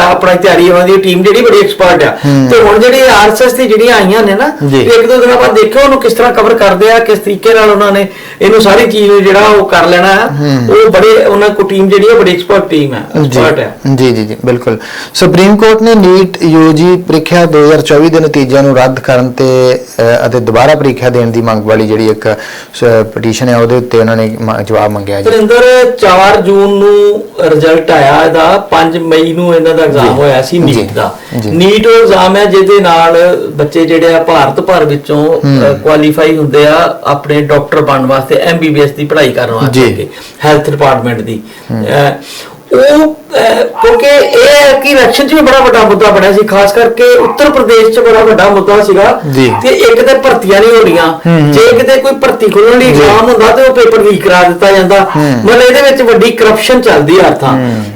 ਆਪਣੀ ਤਿਆਰੀ ਉਹਨਾਂ ਦੀ ਟੀਮ ਜਿਹੜੀ ਬੜੀ ਐਕਸਪਰਟ ਆ। ਤੇ ਹੁਣ ਜਿਹੜੀ ਆਰਐਸਐਸ ਦੀ ਜਿਹੜੀਆਂ ਆਈਆਂ ਨੇ ਨਾ। ਇੱਕ ਦੋ ਦਿਨਾਂ ਬਾਅਦ ਦੇਖਿਓ ਉਹਨੂੰ ਕਿਸ ਤਰ੍ਹਾਂ ਕਵਰ ਕਰਦੇ ਆ ਕਿਸ ਤਰੀਕੇ ਨਾਲ ਉਹਨਾਂ ਨੇ ਇਹਨੂੰ ਸਾਰੀ ਚੀਜ਼ ਜਿਹੜਾ ਉਹ ਕਰ ਲੈਣਾ ਆ। ਉਹ ਬੜੇ ਉਹਨਾਂ ਕੋ ਟੀਮ ਜਿਹੜੀ ਆ ਬੜੀ ਐਕਸਪਰਟ ਟੀਮ ਹੈ ਐਕਸਪਰਟ ਹੈ ਜੀ ਜੀ ਜੀ ਬਿਲਕੁਲ। ਸੁਪਰੀਮ ਕੋਰਟ ਨੇ ਨੀਟ ਯੂਜੀ ਪ੍ਰੀਖਿਆ 2024 ਦੇ ਨਤੀਜਿਆਂ ਨੂੰ ਰੱਦ ਕਰਨ ਤੇ ਅਤੇ ਦੁਬਾਰਾ ਪ੍ਰੀਖਿਆ ਦੇਣ ਦੀ ਮੰਗ ਵਾਲੀ ਜਿਹੜੀ ਇੱਕ ਪਟੀਸ਼ਨ ਹੈ ਉਹਦੇ ਉੱਤੇ ਉਹਨਾਂ ਨੇ ਜਵਾਬ ਮੰਗਿਆ ਜੀ। ਤਰਿੰਦਰ 4 ਜੂਨ ਨੂੰ ਰਿਜ਼ਲਟ ਆਇਆ ਇਹਦਾ 5 ਮਈ ਨੂੰ ਇਹਨਾਂ ਦਾ ਐਗਜ਼ਾਮ ਹੋਇਆ ਸੀ ਨੀਟ ਦਾ। ਨੀਟ ਉਹ ਐਗਜ਼ਾਮ ਹੈ ਜਿਹਦੇ ਨਾਲ ਬੱਚੇ ਜਿਹੜੇ ਆ ਭਾਰਤ ਭਰ ਵਿੱਚੋਂ ਕੁਆਲੀਫਾਈ ਹੁੰਦੇ ਆ ਆਪਣੇ ਡਾਕਟਰ ਬਣਨ ਵਾਸਤੇ ਐਮਬੀਬੀਐਸ ਦੀ ਪੜ੍ਹਾਈ ਕਰਨ। ਵਾਸਤੇ। ਹੈਲਥ ਡਿਪਾਰਟਮੈਂਟ ਦੀ। ਉਹ ਕਿਉਂਕਿ ਇਹ ਕਿ ਇਲੈਕਸ਼ਨ 'ਚ ਵੀ ਬੜਾ ਵੱਡਾ ਮੁੱਦਾ ਬਣਿਆ ਸੀ ਖਾਸ ਕਰਕੇ ਉੱਤਰ ਪ੍ਰਦੇਸ਼ 'ਚ ਬੜਾ ਵੱਡਾ ਮੁੱਦਾ ਸੀਗਾ। ਤੇ ਇੱਕ ਤੇ ਭਰਤੀਆਂ ਨਹੀਂ ਹੋ ਰਹੀਆਂ ਜੇ ਕਿਤੇ ਕੋਈ ਭਰਤੀ ਖੋਲਣ ਲਈ ਐਗਜ਼ਾਮ ਹੁੰਦਾ ਤੇ ਉਹ ਪੇਪਰ ਲੀਕ ਕਰਾ ਦਿੱਤਾ ਜਾਂਦਾ। ਮਤਲਬ ਇਹਦੇ ਵਿੱਚ ਵੱਡੀ ਕਰਪਸ਼ਨ ਚੱਲਦੀ ਆ ਅਰਥਾਂ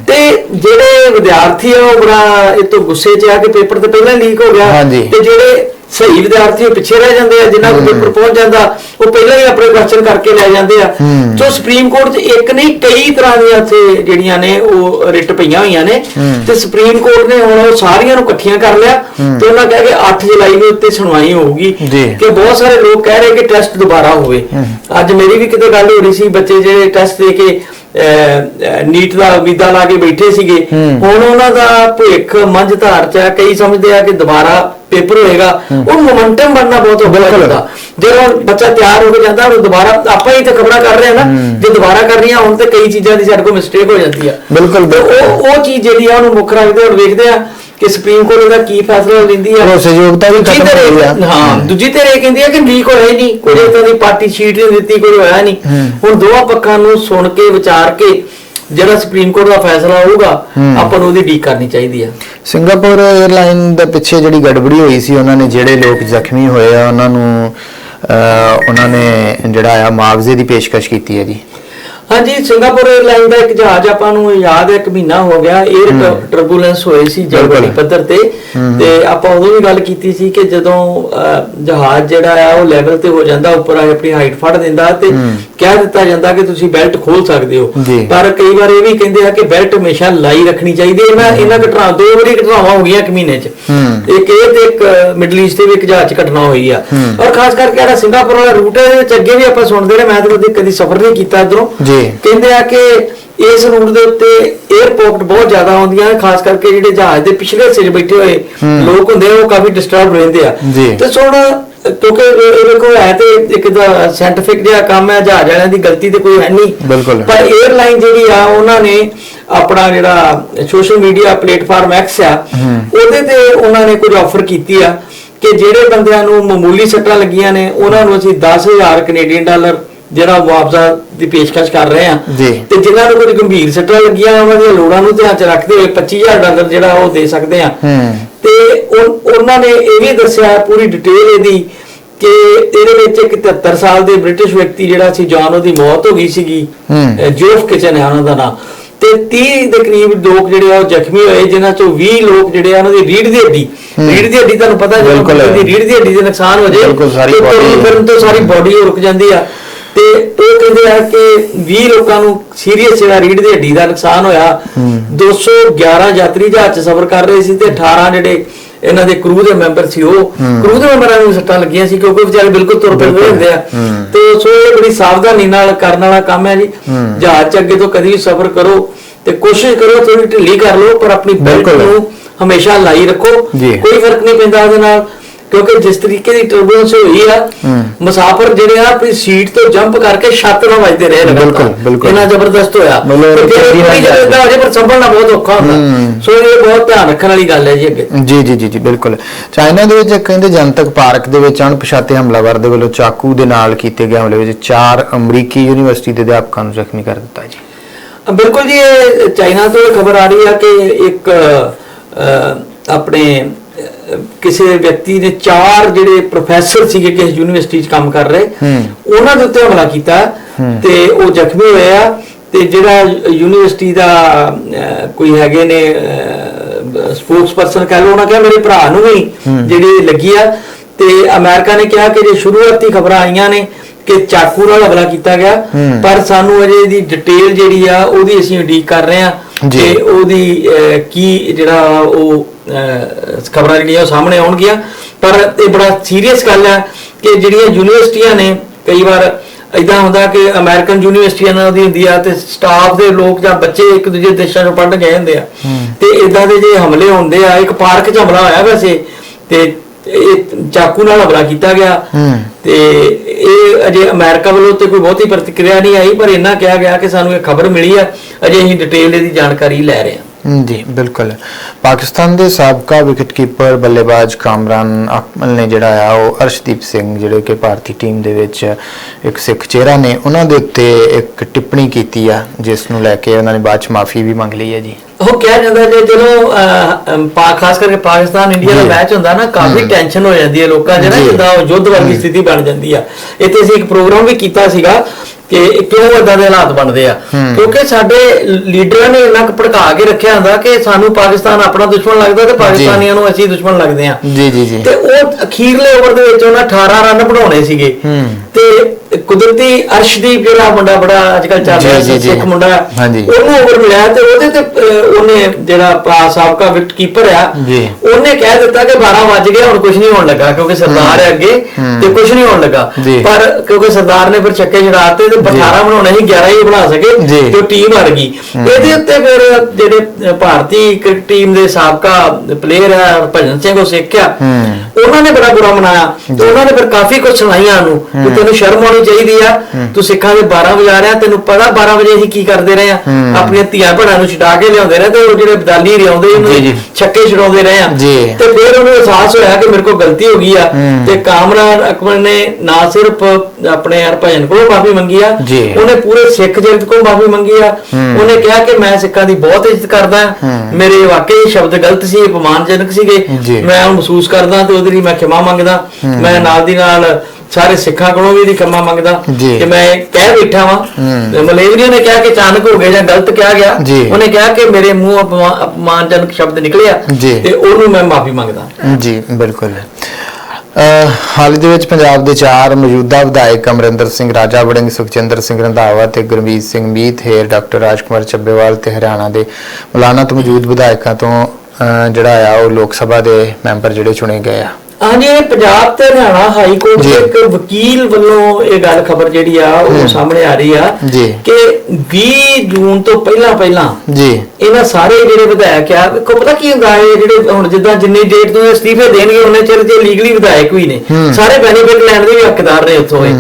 ਤੇ ਜਿਹੜੇ ਵਿਦਿਆਰਥੀ ਆ ਉਹ ਬੜਾ ਇਹ ਤੋਂ ਗੁੱਸੇ 'ਚ ਆ ਕਿ ਪੇਪਰ ਤੇ ਪਹਿਲਾਂ ਲੀਕ ਹੋ ਗਿਆ। ਤੇ ਜਿਹੜੇ ਸਹੀ ਵਿਦਿਆਰਥੀ ਉਹ ਪਿੱਛੇ ਰਹਿ ਜਾਂਦੇ ਆ ਜਿਨ੍ਹਾਂ ਕੋਲ ਪੇਪਰ ਪਹੁੰਚ ਜਾਂਦਾ ਉਹ ਪਹਿਲਾਂ ਹੀ ਆਪਣੇ ਕੁਐਸਚਨ ਕਰਕੇ ਲੈ ਜਾਂਦੇ ਆ। ਸੋ ਸੁਪਰੀਮ ਕੋਰਟ 'ਚ ਇੱਕ ਨਹੀਂ ਕਈ ਤਰ੍ਹਾਂ ਦੀਆਂ ਇੱਥੇ ਜਿਹੜੀਆਂ ਨੇ ਉਹ ਰਿਟ ਪਈਆਂ ਹੋਈਆਂ ਨੇ। ਤੇ ਸੁਪਰੀਮ ਕੋਰਟ ਨੇ ਹੁਣ ਉਹ ਸਾਰੀਆਂ ਨੂੰ ਇਕੱਠੀਆਂ ਕਰ ਲਿਆ। ਤੇ ਉਹਨਾਂ ਕਹਿ ਕੇ 8 ਜੁਲਾਈ ਨੂੰ ਉੱਤੇ ਸੁਣਵਾਈ ਹੋਊਗੀ। ਕਿ ਬਹੁਤ ਸਾਰੇ ਲੋਕ ਕਹਿ ਰਹੇ ਕਿ ਟੈਸਟ ਦੁਬਾਰਾ ਹੋਵੇ। ਅੱਜ ਮੇਰੀ ਵੀ ਕਿਤੇ ਗੱਲ ਹੋ ਰਹੀ ਸੀ ਬੱਚੇ ਜਿਹੜੇ ਟੈਸਟ ਦੇ ਕੇ ਨੀਟ ਦਾ ਵੀਜ਼ਾ ਲਾ ਕੇ ਬੈਠੇ ਸੀਗੇ। ਹੁਣ ਉਹਨਾਂ ਦਾ ਭਵਿੱਖ ਮੰਝ ਧਾਰ ਚ ਕਈ ਸਮਝਦੇ ਆ ਕਿ ਦੁਬਾਰਾ ਪੇਪਰ ਹੋਏਗਾ। ਉਹ ਮੋਮੈਂਟਮ ਬਣਨਾ ਬਹੁਤ ਔਖਾ ਬਿਲਕੁਲ। ਹੁੰਦਾ ਜਦੋਂ ਬੱਚਾ ਤਿਆਰ ਹੋ ਕੇ ਜਾਂਦਾ ਉਹ ਦੁਬਾਰਾ ਆਪਾਂ ਹੀ ਤਾਂ ਖਬਰਾਂ ਕਰ ਰਹੇ ਆ ਨਾ ਜੇ ਦੁਬਾਰਾ ਕਰਨੀਆਂ ਹੁਣ ਤੇ ਕਈ ਚੀਜ਼ਾਂ ਦੀ ਸਾਡੇ ਕੋਲ ਮਿਸਟੇਕ ਹੋ ਜਾਂਦੀ ਆ। ਬਿਲਕੁਲ। ਉਹ ਉਹ ਚੀਜ਼ ਜਿਹੜੀ ਆ ਉਹਨੂੰ ਮੁੱਖ ਰੱਖਦੇ ਹੁਣ ਵੇਖਦੇ ਆ ਕਿ ਸੁਪਰੀਮ ਕੋਰਟ ਇਹਦਾ ਕੀ ਫੈਸਲਾ ਲੈਂਦੀ ਆ? ਭਰੋਸੇਯੋਗਤਾ ਵੀ ਦੂਜੀ ਖਤਮ ਹੋ ਗਈ ਆ। ਹਾਂ ਦੂਜੀ ਧਿਰ ਇਹ ਕਹਿੰਦੀ ਆ ਕਿ ਲੀਕ ਹੋਇਆ ਹੀ ਨਹੀਂ। ਕੋਈ ਇਦਾਂ ਦੀ ਪਾਰਟੀ ਸ਼ੀਟ ਨਹੀਂ ਦਿੱਤੀ ਕੋਈ ਹੋਇਆ ਨਹੀਂ। ਹੁਣ ਦੋਵਾਂ ਪੱਖਾਂ ਨੂੰ ਸੁਣ ਕੇ ਵਿਚਾਰ ਕੇ ਜਿਹੜਾ ਸੁਪਰੀਮ ਕੋਰਟ ਦਾ ਫੈਸਲਾ ਹੋਊਗਾ ਆਪਾਂ ਨੂੰ ਉਹਦੀ ਡੀਕ ਕਰਨੀ ਚਾਹੀਦੀ ਆ। ਸਿੰਗਾਪੁਰ 에ਅਰਲਾਈਨ ਦੇ ਪਿੱਛੇ ਜਿਹੜੀ ਗੜਬੜੀ ਹੋਈ ਸੀ ਉਹਨਾਂ ਨੇ ਜਿਹੜੇ ਲੋਕ ਜ਼ਖਮੀ ਹੋਏ ਆ ਉਹਨਾਂ ਨੂੰ ਉਹਨਾਂ ਨੇ ਜਿਹੜਾ ਆ ਮੁਆਵਜ਼ੇ ਦੀ ਪੇਸ਼ਕਸ਼ ਕੀਤੀ ਹੈ ਜੀ। ਹਾਂਜੀ ਸਿੰਗਾਪੁਰ 에ਅਰਲਾਈਨ ਦਾ ਇੱਕ ਜਹਾਜ਼ ਆਪਾਂ ਨੂੰ ਯਾਦ ਹੈ ਇੱਕ ਮਹੀਨਾ ਹੋ ਗਿਆ 에ਅਰ ਟਰਬੂਲੈਂਸ ਹੋਈ ਸੀ ਜਲਦੀ। ਪੱਧਰ ਤੇ। ਤੇ ਆਪਾਂ ਉਦੋਂ ਵੀ ਗੱਲ ਕੀਤੀ ਸੀ ਕਿ ਜਦੋਂ ਜਹਾਜ਼ ਜਿਹੜਾ ਆ ਉਹ ਲੈਵਲ ਤੇ ਹੋ ਜਾਂਦਾ ਉੱਪਰ ਆ ਕੇ ਆਪਣੀ ਹਾਈਟ ਫੜ ਦਿੰਦਾ ਤੇ ਕਹਿ ਦਿੱਤਾ ਜਾਂਦਾ ਕਿ ਤੁਸੀਂ ਬੈਲਟ ਖੋਲ ਸਕਦੇ ਹੋ। ਪਰ ਕਈ ਵਾਰ ਇਹ ਵੀ ਕਹਿੰਦੇ ਆ ਕਿ ਬੈਲਟ ਹਮੇਸ਼ਾ ਲਾਈ ਰੱਖਣੀ ਚਾਹੀਦੀ ਹੈ। ਇਹਨਾਂ ਇਹਨਾਂ ਘਟਨਾ ਦੋ ਵਾਰੀ ਘਟਨਾਵਾਂ ਹੋ ਗਈਆਂ ਇੱਕ ਮਹੀਨੇ 'ਚ। ਇੱਕ ਇਹ ਤੇ ਇੱਕ ਮਿਡਲ ਈਸਟ ਦੇ ਵੀ ਇੱਕ ਜਹਾਜ਼ 'ਚ ਘਟਨਾ ਹੋਈ ਆ। ਔਰ ਖਾਸ ਕਰਕੇ ਜਿਹੜਾ ਸਿੰਗਾਪੁਰ ਵਾਲਾ ਰੂਟ ਹੈ ਇਹਦੇ ਵਿੱਚ ਅੱਗੇ ਵੀ ਆਪਾਂ ਸੁਣਦੇ ਰਹੇ। ਮੈਂ ਤਾਂ ਕਦੇ ਕਦੀ ਸਫ਼ਰ ਨਹੀਂ ਕੀਤਾ ਇਧਰੋਂ। ਜੀ। ਕਹਿੰਦੇ ਆ ਕਿ ਇਸ ਰੂਟ ਦੇ ਉੱਤੇ 에ਅਰਪੋਰਟ ਬਹੁਤ ਜ਼ਿਆਦਾ ਆਉਂਦੀਆਂ ਖਾਸ ਕਰਕੇ ਜਿਹੜੇ ਜਹਾਜ਼ ਦੇ ਪਿਛਲੇ 'ਚ ਬੈਠੇ ਹੋਏ ਲੋਕ ਹੁੰਦੇ ਉਹ ਕਾਫੀ ਡਿਸਟਰਬ ਰਹਿੰਦੇ ਆ। ਤੇ ਸੁਣ ਕਿਉਂਕਿ ਇਹ ਦੇਖੋ ਹੈ ਤੇ ਇੱਕ ਦਾ ਸਾਇੰਟਿਫਿਕ ਜਿਹਾ ਕੰਮ ਹੈ ਜਹਾਜ਼ ਵਾਲਿਆਂ ਦੀ ਗਲਤੀ ਤੇ ਕੋਈ ਹੈ ਨਹੀਂ ਬਿਲਕੁਲ। ਪਰ 에ਅਰਲਾਈਨ ਜਿਹੜੀ ਆ ਉਹਨਾਂ ਨੇ ਆਪਣਾ ਜਿਹੜਾ ਸੋਸ਼ਲ ਮੀਡੀਆ ਪਲੇਟਫਾਰਮ ਐਕਸ ਆ ਉਹਦੇ ਤੇ ਉਹਨਾਂ ਨੇ ਕੁਝ ਆਫਰ ਕੀਤੀ ਆ ਕਿ ਜਿਹੜੇ ਬੰਦਿਆਂ ਨੂੰ ਮਾਮੂਲੀ ਸੱਟਾਂ ਲੱਗੀਆਂ ਨੇ ਉਹਨਾਂ ਨੂੰ ਅਸੀਂ 10000 ਕੈਨੇਡੀਅਨ ਡਾਲਰ ਜਿਹੜਾ ਮੁਆਵਜ਼ਾ ਦੀ ਪੇਸ਼ਕਸ਼ ਕਰ ਰਹੇ ਆ। ਤੇ ਜਿਨ੍ਹਾਂ ਨੂੰ ਕੋਈ ਗੰਭੀਰ ਸੱਟਾਂ ਲੱਗੀਆਂ ਉਹਨਾਂ ਦੀਆਂ ਲੋੜਾਂ ਨੂੰ ਧਿਆਨ ਚ ਰੱਖਦੇ ਹੋਏ 25000 ਡਾਲਰ ਜਿਹੜਾ ਉਹ ਦੇ ਸਕਦੇ ਆ। ਤੇ ਉਹ- ਉਹਨਾਂ ਨੇ ਇਹ ਵੀ ਦੱਸਿਆ ਪੂਰੀ ਡਿਟੇਲ ਇਹਦੀ ਕਿ ਇਹਦੇ ਵਿੱਚ ਇੱਕ 73 ਸਾਲ ਦੇ ਬ੍ਰਿਟਿਸ਼ ਵਿਅਕਤੀ ਜਿਹੜਾ ਸੀ ਜਾਨ ਉਹਦੀ ਮੌਤ ਹੋ ਗਈ ਸੀਗੀ। ਜੋਫ ਕਿਚਨ ਹੈ ਉਹਨਾਂ ਦਾ ਨਾਮ ਤੇ 30 ਦੇ ਕਰੀਬ ਲੋਕ ਜਿਹੜੇ ਆ ਉਹ ਜ਼ਖਮੀ ਹੋਏ ਜਿਨ੍ਹਾਂ ਚੋਂ 20 ਲੋਕ ਜਿਹੜੇ ਆ ਉਹਨਾਂ ਦੀ ਰੀੜ ਦੀ ਹੱਡੀ। ਰੀੜ ਦੀ ਹੱਡੀ ਤੁਹਾਨੂੰ ਪਤਾ ਜਦੋਂ ਦੀ ਰੀੜ ਦੀ ਹੱਡੀ ਦੇ ਨੁਕਸਾਨ ਹੋ ਜਾਏ ਬਿਲਕੁਲ, ਸਾਰੀ ਤੇ ਫਿਰਨ ਤੋਂ ਸਾਰੀ ਬਾਡੀ ਰੁਕ ਜਾਂਦੀ ਆ। ਤੇ ਉਹ ਕਹਿੰਦੇ ਆ ਕਿ 20 ਲੋਕਾਂ ਨੂੰ ਸੀਰੀਅਸ ਜਿਹੜਾ ਰੀੜ ਦੀ ਹੱਡੀ ਦਾ ਨੁਕਸਾਨ ਹੋਇਆ। 211 ਯਾਤਰੀ ਜਹਾਜ਼ 'ਚ ਸਫ਼ਰ ਕਰ ਰਹੇ ਸੀ ਤੇ 18 ਜਿਹੜੇ ਇਹਨਾਂ ਦੇ ਕਰੂ ਦੇ ਮੈਂਬਰ ਸੀ ਉਹ। ਕਰੂ ਦੇ ਮੈਂਬਰਾਂ ਨੂੰ ਸੱਟਾਂ ਲੱਗੀਆਂ ਸੀ ਕਿਉਂਕਿ ਵਿਚਾਰੇ ਬਿਲਕੁਲ ਤੁਰ ਬਿਲਕੁਲ। ਹੁੰਦੇ ਆ। ਤੇ ਸੋ ਇਹ ਬੜੀ ਸਾਵਧਾਨੀ ਨਾਲ ਕਰਨ ਵਾਲਾ ਕੰਮ ਹੈ ਜੀ। ਜਹਾਜ਼ 'ਚ ਅੱਗੇ ਤੋਂ ਕਦੀ ਵੀ ਸਫ਼ਰ ਕਰੋ ਤੇ ਕੋਸ਼ਿਸ਼ ਕਰੋ ਥੋੜੀ ਢਿੱਲੀ ਕਰ ਲਓ ਪਰ ਆਪਣੀ ਬੈਲਟ। ਨੂੰ ਹਮੇਸ਼ਾ ਲਾਈ ਰੱਖੋ। ਕੋਈ ਫ਼ਰਕ ਨਹੀਂ ਪੈਂਦਾ ਉਹਦੇ ਨਾਲ। ਕਿਉਂਕਿ ਜਿਸ ਤਰੀਕੇ ਦੀ ਟਰਬੂਲੈਂਸ ਹੋਈ ਆ ਮੁਸਾਫਰ ਜਿਹੜੇ ਆ ਆਪਣੀ ਸੀਟ ਤੋਂ ਜੰਪ ਕਰਕੇ ਛੱਤ ਨਾਲ ਵੱਜਦੇ ਰਹੇ ਲਗਾਤਾਰ। ਬਿਲਕੁਲ, ਬਿਲਕੁਲ। ਇੰਨਾ ਜ਼ਬਰਦਸਤ ਹੋਇਆ। ਜਾਏ ਪਰ ਸੰਭਲਣਾ ਬਹੁਤ ਔਖਾ ਹੁੰਦਾ। ਸੋ ਇਹ ਬਹੁਤ ਧਿਆਨ ਰੱਖਣ ਵਾਲੀ ਗੱਲ ਹੈ ਜੀ ਅੱਗੇ। ਜੀ ਜੀ ਜੀ ਜੀ ਬਿਲਕੁਲ। ਚਾਈਨਾ ਦੇ ਵਿੱਚ ਕਹਿੰਦੇ ਜਨਤਕ ਪਾਰਕ ਦੇ ਵਿੱਚ ਅਣਪਛਾਤੇ ਹਮਲਾਵਰ ਦੇ ਵੱਲੋਂ ਚਾਕੂ ਦੇ ਨਾਲ ਕੀਤੇ ਗਏ ਹਮਲੇ ਵਿੱਚ ਚਾਰ ਅਮਰੀਕੀ ਯੂਨੀਵਰਸਿਟੀ ਦੇ ਅਧਿਆਪਕਾਂ ਨੂੰ ਜ਼ਖਮੀ ਕਰ ਦਿੱਤਾ ਜੀ। ਬਿਲਕੁਲ ਜੀ ਇਹ ਚਾਈਨਾ ਤੋਂ ਖਬਰ ਆ ਰਹੀ ਆ ਕਿ ਇੱਕ ਆਪਣੇ ਕਿਸੇ ਵਿਅਕਤੀ ਨੇ ਚਾਰ ਜਿਹੜੇ ਪ੍ਰੋਫੈਸਰ ਸੀਗੇ ਕਿਸੇ ਯੂਨੀਵਰਸਿਟੀ 'ਚ ਕੰਮ ਕਰ ਰਹੇ। ਉਹਨਾਂ ਦੇ ਉੱਤੇ ਹਮਲਾ ਕੀਤਾ ਤੇ ਉਹ ਜ਼ਖਮੀ ਹੋਏ ਆ ਤੇ ਜਿਹੜਾ ਯੂਨੀਵਰਸਿਟੀ ਦਾ ਕੋਈ ਹੈਗੇ ਨੇ ਸਪੋਕਸਪਰਸਨ ਕਹਿ ਲਓ ਉਹਨਾਂ ਕਿਹਾ ਮੇਰੇ ਭਰਾ ਨੂੰ ਵੀ ਜਿਹੜੀ ਲੱਗੀ ਆ ਤੇ ਅਮਰੀਕਾ ਨੇ ਕਿਹਾ ਕਿ ਜੇ ਸ਼ੁਰੂਆਤੀ ਖਬਰਾਂ ਆਈਆਂ ਨੇ ਕਿ ਚਾਕੂ ਨਾਲ ਹਮਲਾ ਕੀਤਾ ਗਿਆ। ਪਰ ਸਾਨੂੰ ਅਜੇ ਇਹਦੀ ਡਿਟੇਲ ਜਿਹੜੀ ਆ ਉਹਦੀ ਅਸੀਂ ਉਡੀਕ ਕਰ ਰਹੇ ਆ। ਤੇ ਉਹਦੀ ਕੀ ਜਿਹੜਾ ਉਹ ਖਬਰਾਂ ਜਿਹੜੀਆਂ ਉਹ ਸਾਹਮਣੇ ਆਉਣਗੀਆਂ। ਪਰ ਇਹ ਬੜਾ ਸੀਰੀਅਸ ਗੱਲ ਹੈ ਕਿ ਜਿਹੜੀਆਂ ਯੂਨੀਵਰਸਿਟੀਆਂ ਨੇ ਕਈ ਵਾਰ ਇਦਾਂ ਹੁੰਦਾ ਕਿ ਅਮਰੀਕਨ ਯੂਨੀਵਰਸਿਟੀਆਂ ਨਾਲ ਦੀ ਹੁੰਦੀ ਆ ਤੇ ਸਟਾਫ ਦੇ ਲੋਕ ਜਾਂ ਬੱਚੇ ਇੱਕ ਦੂਜੇ ਦੇਸ਼ਾਂ ਤੋਂ ਪੜ੍ਹਨ ਗਏ ਹੁੰਦੇ ਆ। ਤੇ ਇਦਾਂ ਦੇ ਜੇ ਹਮਲੇ ਹੁੰਦੇ ਆ ਇੱਕ ਪਾਰਕ 'ਚ ਹਮਲਾ ਹੋਇਆ ਵੈਸੇ ਤੇ ਇਹ ਚਾਕੂ ਨਾਲ ਹਮਲਾ ਕੀਤਾ ਗਿਆ। ਹੂੰ। ਤੇ ਇਹ ਅਜੇ ਅਮਰੀਕਾ ਵੱਲੋਂ ਤੇ ਕੋਈ ਬਹੁਤੀ ਪ੍ਰਤੀਕਿਰਿਆ ਨਹੀਂ ਆਈ ਪਰ ਇੰਨਾ ਕਿਹਾ ਗਿਆ ਕਿ ਸਾਨੂੰ ਇਹ ਖਬਰ ਮਿਲੀ ਆ। ਅਜੇ ਅਸੀਂ ਡਿਟੇਲ ਇਹਦੀ ਜਾਣਕਾਰੀ ਲੈ ਰਹੇ ਹਾਂ। ਜੀ ਬਿਲਕੁਲ। ਪਾਕਿਸਤਾਨ ਦੇ ਸਾਬਕਾ ਵਿਕਟਕੀਪਰ ਬੱਲੇਬਾਜ਼ ਕਾਮਰਾਨ ਅਕਮਲ ਨੇ ਜਿਹੜਾ ਆ ਉਹ ਅਰਸ਼ਦੀਪ ਸਿੰਘ ਜਿਹੜੇ ਕਿ ਭਾਰਤੀ ਟੀਮ ਦੇ ਵਿੱਚ ਇੱਕ ਸਿੱਖ ਚਿਹਰਾ ਨੇ ਉਹਨਾਂ ਦੇ ਉੱਤੇ ਇੱਕ ਟਿੱਪਣੀ ਕੀਤੀ ਆ ਜਿਸ ਨੂੰ ਲੈ ਕੇ ਉਹਨਾਂ ਨੇ ਬਾਅਦ ਚ ਮਾਫੀ ਵੀ ਮੰਗ ਲਈ ਹੈ ਜੀ। ਉਹ ਕਿਹਾ ਜਾਂਦਾ ਜੇ ਜਦੋਂ ਅਹ, ਅਮ, ਪਾ ਖਾਸ ਕਰਕੇ ਪਾਕਿਸਤਾਨ ਇੰਡੀਆ ਦਾ। ਮੈਚ ਹੁੰਦਾ ਨਾ ਕਾਫੀ ਟੈਨਸ਼ਨ ਹੋ ਜਾਂਦੀ ਹੈ ਲੋਕਾਂ 'ਚ ਨਾ। ਜਿੱਦਾਂ ਯੁੱਧ ਵਰਗੀ ਸਥਿਤੀ ਬਣ ਜਾਂਦੀ ਆ ਇੱਥੇ ਅਸੀਂ ਇੱਕ ਪ੍ਰੋਗਰਾਮ ਵੀ ਕੀਤਾ ਸੀਗਾ ਕਿ ਕਿਉਂ ਇਦਾਂ ਦੇ ਹਾਲਾਤ ਬਣਦੇ ਆ ਕਿਉਂਕਿ ਸਾਡੇ ਲੀਡਰਾਂ ਨੇ ਇੰਨਾ ਭੜਕਾ ਕੇ ਰੱਖਿਆ ਹੁੰਦਾ ਕਿ ਸਾਨੂੰ ਪਾਕਿਸਤਾਨ ਆਪਣਾ ਦੁਸ਼ਮਣ ਲੱਗਦਾ ਤੇ ਪਾਕਿਸਤਾਨੀਆਂ ਨੂੰ ਅਸੀਂ ਦੁਸ਼ਮਣ ਲੱਗਦੇ ਆ ਜੀ ਜੀ ਜੀ ਤੇ ਉਹ ਅਖੀਰਲੇ ਓਵਰ ਦੇ ਵਿੱਚ ਉਹਨਾਂ 18 ਰਨ ਬਣਾਉਣੇ ਸੀਗੇ। ਤੇ ਕੁਦਰਤੀ ਅਰਸ਼ਦੀਪ ਜਿਹੜਾ ਮੁੰਡਾ ਬੜਾ ਅੱਜਕੱਲ ਚੱਲ ਰਿਹਾ ਸੀ। ਸਿੱਖ ਮੁੰਡਾ। ਉਹਨੂੰ ਓਵਰ ਮਿਲਿਆ ਤੇ ਉਹਦੇ ਤੇ ਉਹਨੇ ਜਿਹੜਾ ਪਾ- ਸਾਬਕਾ ਵਿਕਟ ਕੀਪਰ ਆ। ਉਹਨੇ ਕਹਿ ਦਿੱਤਾ ਕਿ 12 ਵੱਜ ਗਏ ਹੁਣ ਕੁਝ ਨਹੀਂ ਹੋਣ ਲੱਗਾ ਕਿਉਂਕਿ ਸਰਦਾਰ ਹੈ ਅੱਗੇ ਤੇ ਕੁਝ ਨਹੀਂ ਹੋਣ ਲੱਗਾ। ਪਰ ਕਿਉਂਕਿ ਸਰਦਾਰ ਨੇ ਫਿਰ ਛੱਕੇ ਛੜਾਤੇ ਤੇ 18 ਬਣਾਉਣੇ ਸੀ 11 ਹੀ ਬਣਾ ਸਕੇ। ਤੇ ਟੀਮ ਹਾਰ ਗਈ ਇਹਦੇ ਉੱਤੇ ਫਿਰ ਜਿਹੜੇ ਭਾਰਤੀ ਕ੍ਰਿਕਟ ਟੀਮ ਦੇ ਸਾਬਕਾ ਪਲੇਅਰ ਹੈ ਭਜਨ ਸਿੰਘ ਉਹ ਸਿੱਖ ਆ ਹੂੰ। ਉਹਨਾਂ ਨੇ ਬੜਾ ਬੁਰਾ ਮਨਾਇਆ ਤੇ ਉਹਨਾਂ ਨੇ ਫਿਰ ਕਾਫੀ ਕੁਝ ਸੁਣਾਈਆਂ ਨੂੰ ਕਿ ਤੈਨੂੰ ਸ਼ਰਮ ਆਉਣੀ ਚਾਹੀਦੀ ਆ ਤੂੰ ਸਿੱਖਾਂ ਦੇ 12 ਵਜਾ ਰਿਹਾ ਤੈਨੂੰ ਪਤਾ 12 ਵਜੇ ਅਸੀਂ ਕੀ ਕਰਦੇ ਰਹੇ ਆ। ਆਪਣੀਆਂ ਧੀਆਂ ਭੈਣਾਂ ਨੂੰ ਛਡਾ ਕੇ ਲਿਆਉਂਦੇ ਰਹੇ ਤੇ ਉਹ ਜਿਹੜੇ ਬਦਾਲੀ ਰਿਆਉਂਦੇ ਜੀ। ਛੱਕੇ ਛਡਾਉਂਦੇ ਰਹੇ ਆ। ਤੇ ਫਿਰ ਉਹਨੂੰ ਅਹਿਸਾਸ ਹੋਇਆ ਕਿ ਮੇਰੇ ਕੋਲ ਗਲਤੀ ਹੋ ਗਈ ਆ। ਤੇ ਕਾਮਰਾਨ ਅਕਬਰ ਨੇ ਨਾ ਸਿਰਫ ਆਪਣੇ ਹਰਭਜਨ ਕੋਲੋਂ ਮਾਫੀ ਮੰਗੀ ਆ। ਉਹਨੇ ਪੂਰੇ ਸਿੱਖ ਜਗਤ ਕੋਲੋਂ ਮਾਫੀ ਮੰਗੀ ਆ। ਉਹਨੇ ਕਿਹਾ ਕਿ ਮੈਂ ਸਿੱਖਾਂ ਦੀ ਬਹੁਤ ਇੱਜ਼ਤ ਕਰਦਾ। ਮੇਰੇ ਵਾਕਈ ਸ਼ਬਦ ਗਲਤ ਸੀ ਅਪਮਾਨਜਨਕ ਸੀਗੇ। ਮੈਂ ਉਹ ਮਹਿਸੂਸ ਕਰਦਾ ਤੇ ਉਹਦੇ ਲਈ ਮੈਂ ਖਿਮਾ ਮੰਗਦਾ ਮੈਂ ਨਾਲ ਦੀ ਨਾਲ ਸਾਰੇ ਸਿੱਖਾਂ ਕੋਲੋਂ ਵੀ ਇਹਦੀ ਖਿਮਾ ਮੰਗਦਾ। ਕਿ ਮੈਂ ਕਹਿ ਬੈਠਾ ਵਾਂ ਤੇ ਮਲੇਰੀਆ ਨੇ ਕਿਹਾ ਕਿ ਅਚਾਨਕ ਹੋ ਗਿਆ ਜਾਂ ਗਲਤ ਕਿਹਾ ਗਿਆ। ਉਹਨੇ ਕਿਹਾ ਕਿ ਮੇਰੇ ਮੂੰਹ ਅਪਮਾ- ਅਪਮਾਨਜਨਕ ਸ਼ਬਦ ਨਿਕਲਿਆ। ਤੇ ਉਹਨੂੰ ਮੈਂ ਮਾਫੀ ਮੰਗਦਾ ਜੀ ਬਿਲਕੁਲ ਹਾਲ ਹੀ ਦੇ ਵਿੱਚ ਪੰਜਾਬ ਦੇ ਚਾਰ ਮੌਜੂਦਾ ਵਿਧਾਇਕ ਅਮਰਿੰਦਰ ਸਿੰਘ ਰਾਜਾ ਵੜਿੰਗ ਸੁਖਚੰਦਰ ਸਿੰਘ ਰੰਧਾਵਾ ਤੇ ਗੁਰਮੀਤ ਸਿੰਘ ਮੀਤ ਹੇਰ ਡਾਕਟਰ ਰਾਜਕੁਮਾਰ ਚੱਬੇਵਾਲ ਤੇ ਹਰਿਆਣਾ ਦੇ ਮੌਲਾਨਾ ਤੋਂ ਮੌਜੂਦ ਵਿਧਾਇਕਾਂ ਤੋਂ ਜਿਹੜਾ ਆ ਉਹ ਲੋਕ ਸਭਾ ਦੇ ਮੈਂਬਰ ਜਿਹੜੇ ਚੁਣੇ ਗਏ ਆ ਹਾਂਜੀ ਇਹ ਪੰਜਾਬ ਤੇ ਹਰਿਆਣਾ ਹਾਈ ਕੋਰਟ। ਦੇ ਇੱਕ ਵਕੀਲ ਵੱਲੋਂ ਇਹ ਗੱਲ ਖਬਰ ਜਿਹੜੀ ਆ ਉਹ ਸਾਹਮਣੇ ਆ ਰਹੀ ਆ। ਕਿ 20 ਜੂਨ ਤੋਂ ਪਹਿਲਾਂ ਪਹਿਲਾਂ ਜੀ। ਇਹਨਾਂ ਸਾਰੇ ਜਿਹੜੇ ਵਿਧਾਇਕ ਆ ਵੇਖੋ ਪਤਾ ਕੀ ਹੁੰਦਾ ਹੈ ਜਿਹੜੇ ਹੁਣ ਜਿੱਦਾਂ ਜਿੰਨੀ ਡੇਟ ਤੋਂ ਅਸਤੀਫੇ ਦੇਣਗੇ ਉਹਨੇ ਚਿਰ ਜੇ ਲੀਗਲੀ ਵਿਧਾਇਕ ਵੀ ਨੇ। ਸਾਰੇ ਬੈਨੀਫਿਟ ਲੈਣ ਦੇ ਵੀ ਹੱਕਦਾਰ ਨੇ ਉੱਥੋਂ ਇਹ।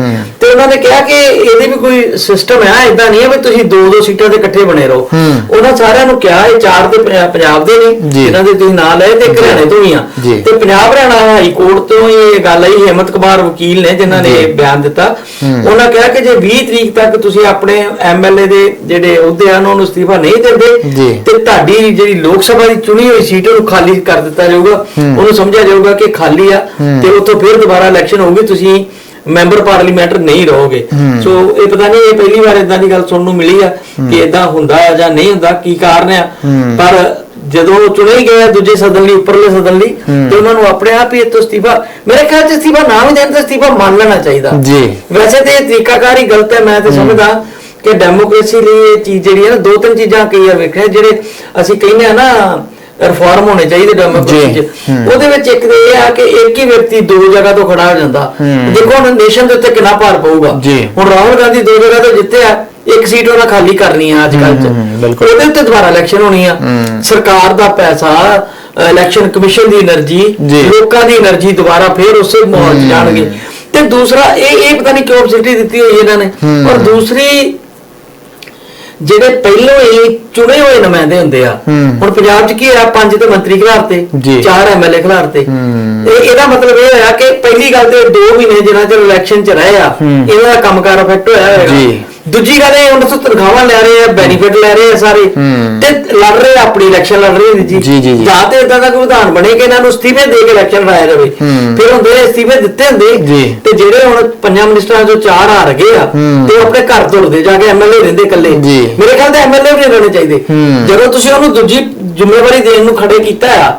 ਤੇ ਉਹਨਾਂ ਨੇ ਕਿਹਾ ਕਿ ਇਹਦੇ ਵੀ ਕੋਈ ਸਿਸਟਮ ਹੈ ਇਦਾਂ ਨਹੀਂ ਹੈ ਵੀ ਤੁਸੀਂ ਦੋ ਦੋ ਸੀਟਾਂ ਤੇ ਇਕੱਠੇ ਬਣੇ ਰਹੋ। ਉਹਨਾਂ ਸਾਰਿਆਂ ਨੂੰ ਕਿਹਾ ਇਹ ਚਾਰ ਤੇ ਪੰਜ- ਪੰਜਾਬ ਦੇ ਨੇ। ਜਿਨ੍ਹਾਂ ਦੇ ਤੁਸੀਂ ਨਾਂ ਲਏ ਤੇ ਹਰਿਆਣੇ ਤੋਂ ਵੀ ਆ। ਤੇ ਪੰਜਾਬ ਹਰਿਆਣਾ ਹਾਈ ਕੋਰਟ ਤੋਂ ਇਹ ਗੱਲ ਆਈ ਹਿੰਮਤ ਕੁਮਾਰ ਵਕੀਲ ਨੇ ਜਿਨ੍ਹਾਂ ਨੇ ਬਿਆਨ ਦਿੱਤਾ। ਉਹਨਾਂ ਕਿਹਾ ਕਿ ਜੇ 20 ਤਰੀਕ ਤੱਕ ਤੁਸੀਂ ਆਪਣੇ ਐਮਐਲਏ ਦੇ ਜਿਹੜੇ ਅਹੁਦੇ ਹਨ ਉਹਨੂੰ ਅਸਤੀਫਾ ਨਹੀਂ। ਦਿੰਦੇ ਤੇ ਤੁਹਾਡੀ ਜਿਹੜੀ ਲੋਕ ਸਭਾ ਦੀ ਚੁਣੀ ਹੋਈ ਸੀਟ ਉਹਨੂੰ ਖਾਲੀ ਕਰ ਦਿੱਤਾ ਜਾਊਗਾ। ਉਹਨੂੰ ਸਮਝਿਆ ਜਾਊਗਾ ਕਿ ਖਾਲੀ ਆ ਤੇ ਉੱਥੋਂ ਫਿਰ ਦੁਬਾਰਾ ਇਲੈਕਸ਼ਨ ਹੋਊਗੀ ਤੁਸੀਂ ਮੈਂਬਰ ਪਾਰਲੀਮੈਂਟ ਨਹੀਂ ਰਹੋਗੇ। ਸੋ ਇਹ ਪਤਾ ਨਹੀਂ ਇਹ ਪਹਿਲੀ ਵਾਰ ਇਦਾਂ ਦੀ ਗੱਲ ਸੁਣਨ ਨੂੰ ਮਿਲੀ ਆ ਕਿ ਇਦਾਂ ਹੁੰਦਾ ਹੈ ਜਾਂ ਨਹੀਂ ਹੁੰਦਾ ਕੀ ਕਾਰਨ ਆ। ਪਰ ਜਦੋਂ ਚੁਣੇ ਗਏ ਆ ਦੂਜੇ ਸਦਨ ਲਈ ਉੱਪਰਲੇ ਸਦਨ ਲਈ ਤੇ ਉਹਨਾਂ ਨੂੰ ਆਪਣੇ ਆਪ ਹੀ ਇਤੋਂ ਅਸਤੀਫਾ ਮੇਰੇ ਖਿਆਲ ਚ ਅਸਤੀਫਾ ਨਾ ਵੀ ਦੇਣ ਤਾਂ ਅਸਤੀਫਾ ਮੰਨ ਲੈਣਾ ਚਾਹੀਦਾ। ਜੀ। ਵੈਸੇ ਤੇ ਇਹ ਤਰੀਕਾਕਾਰ ਹੀ ਗਲਤ ਹੈ ਮੈਂ ਤੇ ਸਮਝਦਾ ਕਿ ਡੈਮੋਕ੍ਰੇਸੀ ਲਈ ਇਹ ਚੀਜ਼ ਜਿਹੜੀ ਹੈ ਨਾ ਦੋ ਤਿੰਨ ਚੀਜ਼ਾਂ ਕਈ ਆ ਵੇਖਿਆ ਜਿਹੜੇ ਅਸੀਂ ਕਹਿੰਦੇ ਆ ਨਾ ਰਿਫਾਰਮ ਹੋਣੇ ਚਾਹੀਦੇ ਡੈਮੋਕ੍ਰੇਸੀ ਚ। ਉਹਦੇ ਵਿੱਚ ਇੱਕ ਇਹ ਆ ਕਿ ਇੱਕ ਹੀ ਵਿਅਕਤੀ ਦੋ ਜਗ੍ਹਾ ਤੋਂ ਖੜਾ ਹੋ ਜਾਂਦਾ। ਦੇਖੋ ਹੁਣ ਨੇਸ਼ਨ ਦੇ ਉੱਤੇ ਕਿੰਨਾ ਭਾਰ ਪਊਗਾ। ਹੁਣ ਰਾਹੁਲ ਗਾਂਧੀ ਦੋ ਜਗ੍ਹਾ ਤੋਂ ਜਿੱਤਿਆ ਇੱਕ ਸੀਟ ਉਹਨਾਂ ਖਾਲੀ ਕਰਨੀ ਆ ਅੱਜ ਚ। ਉਹਦੇ ਉੱਤੇ ਦੁਬਾਰਾ ਇਲੈਕਸ਼ਨ ਹੋਣੀ ਆ। ਸਰਕਾਰ ਦਾ ਪੈਸਾ ਇਲੈਕਸ਼ਨ ਕਮਿਸ਼ਨ ਦੀ એનર્ਜੀ ਲੋਕਾਂ ਦੀ એનર્ਜੀ ਦੁਬਾਰਾ ਫੇਰ ਉਸੇ ਮੌਜ ਜਾਣਗੇ। ਤੇ ਦੂਸਰਾ ਇਹ ਇਹ ਪਤਾ ਨਹੀਂ ਕਿਉਂ ਸਬਸਿਡੀ ਦਿੱਤੀ ਹੋਈ ਇਹਨਾਂ ਨੇ। ਔਰ ਦੂਸਰੀ ਜਿਹੜੇ ਪਹਿਲੋਂ ਹੀ ਚੁਣੇ ਹੋਏ ਨੁਮਾਇੰਦੇ ਹੁੰਦੇ ਆ। ਹੁਣ ਪੰਜਾਬ 'ਚ ਕੀ ਹੋਇਆ ਪੰਜ ਤੇ ਮੰਤਰੀ ਖਿਲਾਰਤੇ। ਚਾਰ ਐਮਐਲਏ ਖਿਲਾਰਤੇ। ਇਹ ਇਹਦਾ ਮਤਲਬ ਇਹ ਹੋਇਆ ਕਿ ਪਹਿਲੀ ਗੱਲ ਤੇ 2 ਮਹੀਨੇ ਜਿੰਨਾ ਚਿਰ ਇਲੈਕਸ਼ਨ 'ਚ ਰਹੇ ਆ ਹੂੰ। ਇਹਨਾਂ ਦਾ ਕੰਮਕਾਰ ਇਫੈਕਟ ਹੋਇਆ ਜੀ। ਦੂਜੀ ਗੱਲ ਇਹ ਉਹਨਾਂ ਤੋਂ ਤਨਖਾਹਾਂ ਲੈ ਰਹੇ ਆ ਬੈਨੀਫਿਟ ਲੈ ਰਹੇ ਆ ਸਾਰੇ। ਤੇ ਲੜ ਰਹੇ ਆ, ਆਪਣੀ ਇਲੈਕਸ਼ਨ ਲੜ ਰਹੇ ਜੀ, ਜੀ, ਜੀ। ਜਾਂ ਤੇ ਇਦਾਂ ਦਾ ਕੋਈ ਵਿਧਾਨ ਬਣੇ ਕਿ ਇਹਨਾਂ ਨੂੰ ਅਸਤੀਫੇ ਦੇ ਕੇ ਇਲੈਕਸ਼ਨ ਲੜਾਇਆ ਜਾਵੇ। ਫਿਰ ਹੁੰਦੇ ਅਸਤੀਫੇ ਦਿੱਤੇ ਹੁੰਦੇ। ਤੇ ਜਿਹੜੇ ਹੁਣ ਪੰਜਾਂ ਮਿਨਿਸਟਰਾਂ ਚੋਂ ਚਾਰ ਹਾਰ ਗਏ ਆ। ਤੇ ਆਪਣੇ ਘਰ ਤੁਰਦੇ ਜਾ ਕੇ ਐਮਐਲਏ ਰਹਿੰਦੇ ਇਕੱਲੇ। ਮੇਰੇ ਖਿਆਲ ਤੇ ਐਮਐਲਏ ਵੀ ਰਹਿਣੇ ਚਾਹੀਦੇ। ਜਦੋਂ ਤੁਸੀਂ ਉਹਨੂੰ ਦੂਜੀ ਜ਼ਿੰਮੇਵਾਰੀ ਦੇਣ ਨੂੰ ਖੜੇ ਕੀਤਾ ਆ।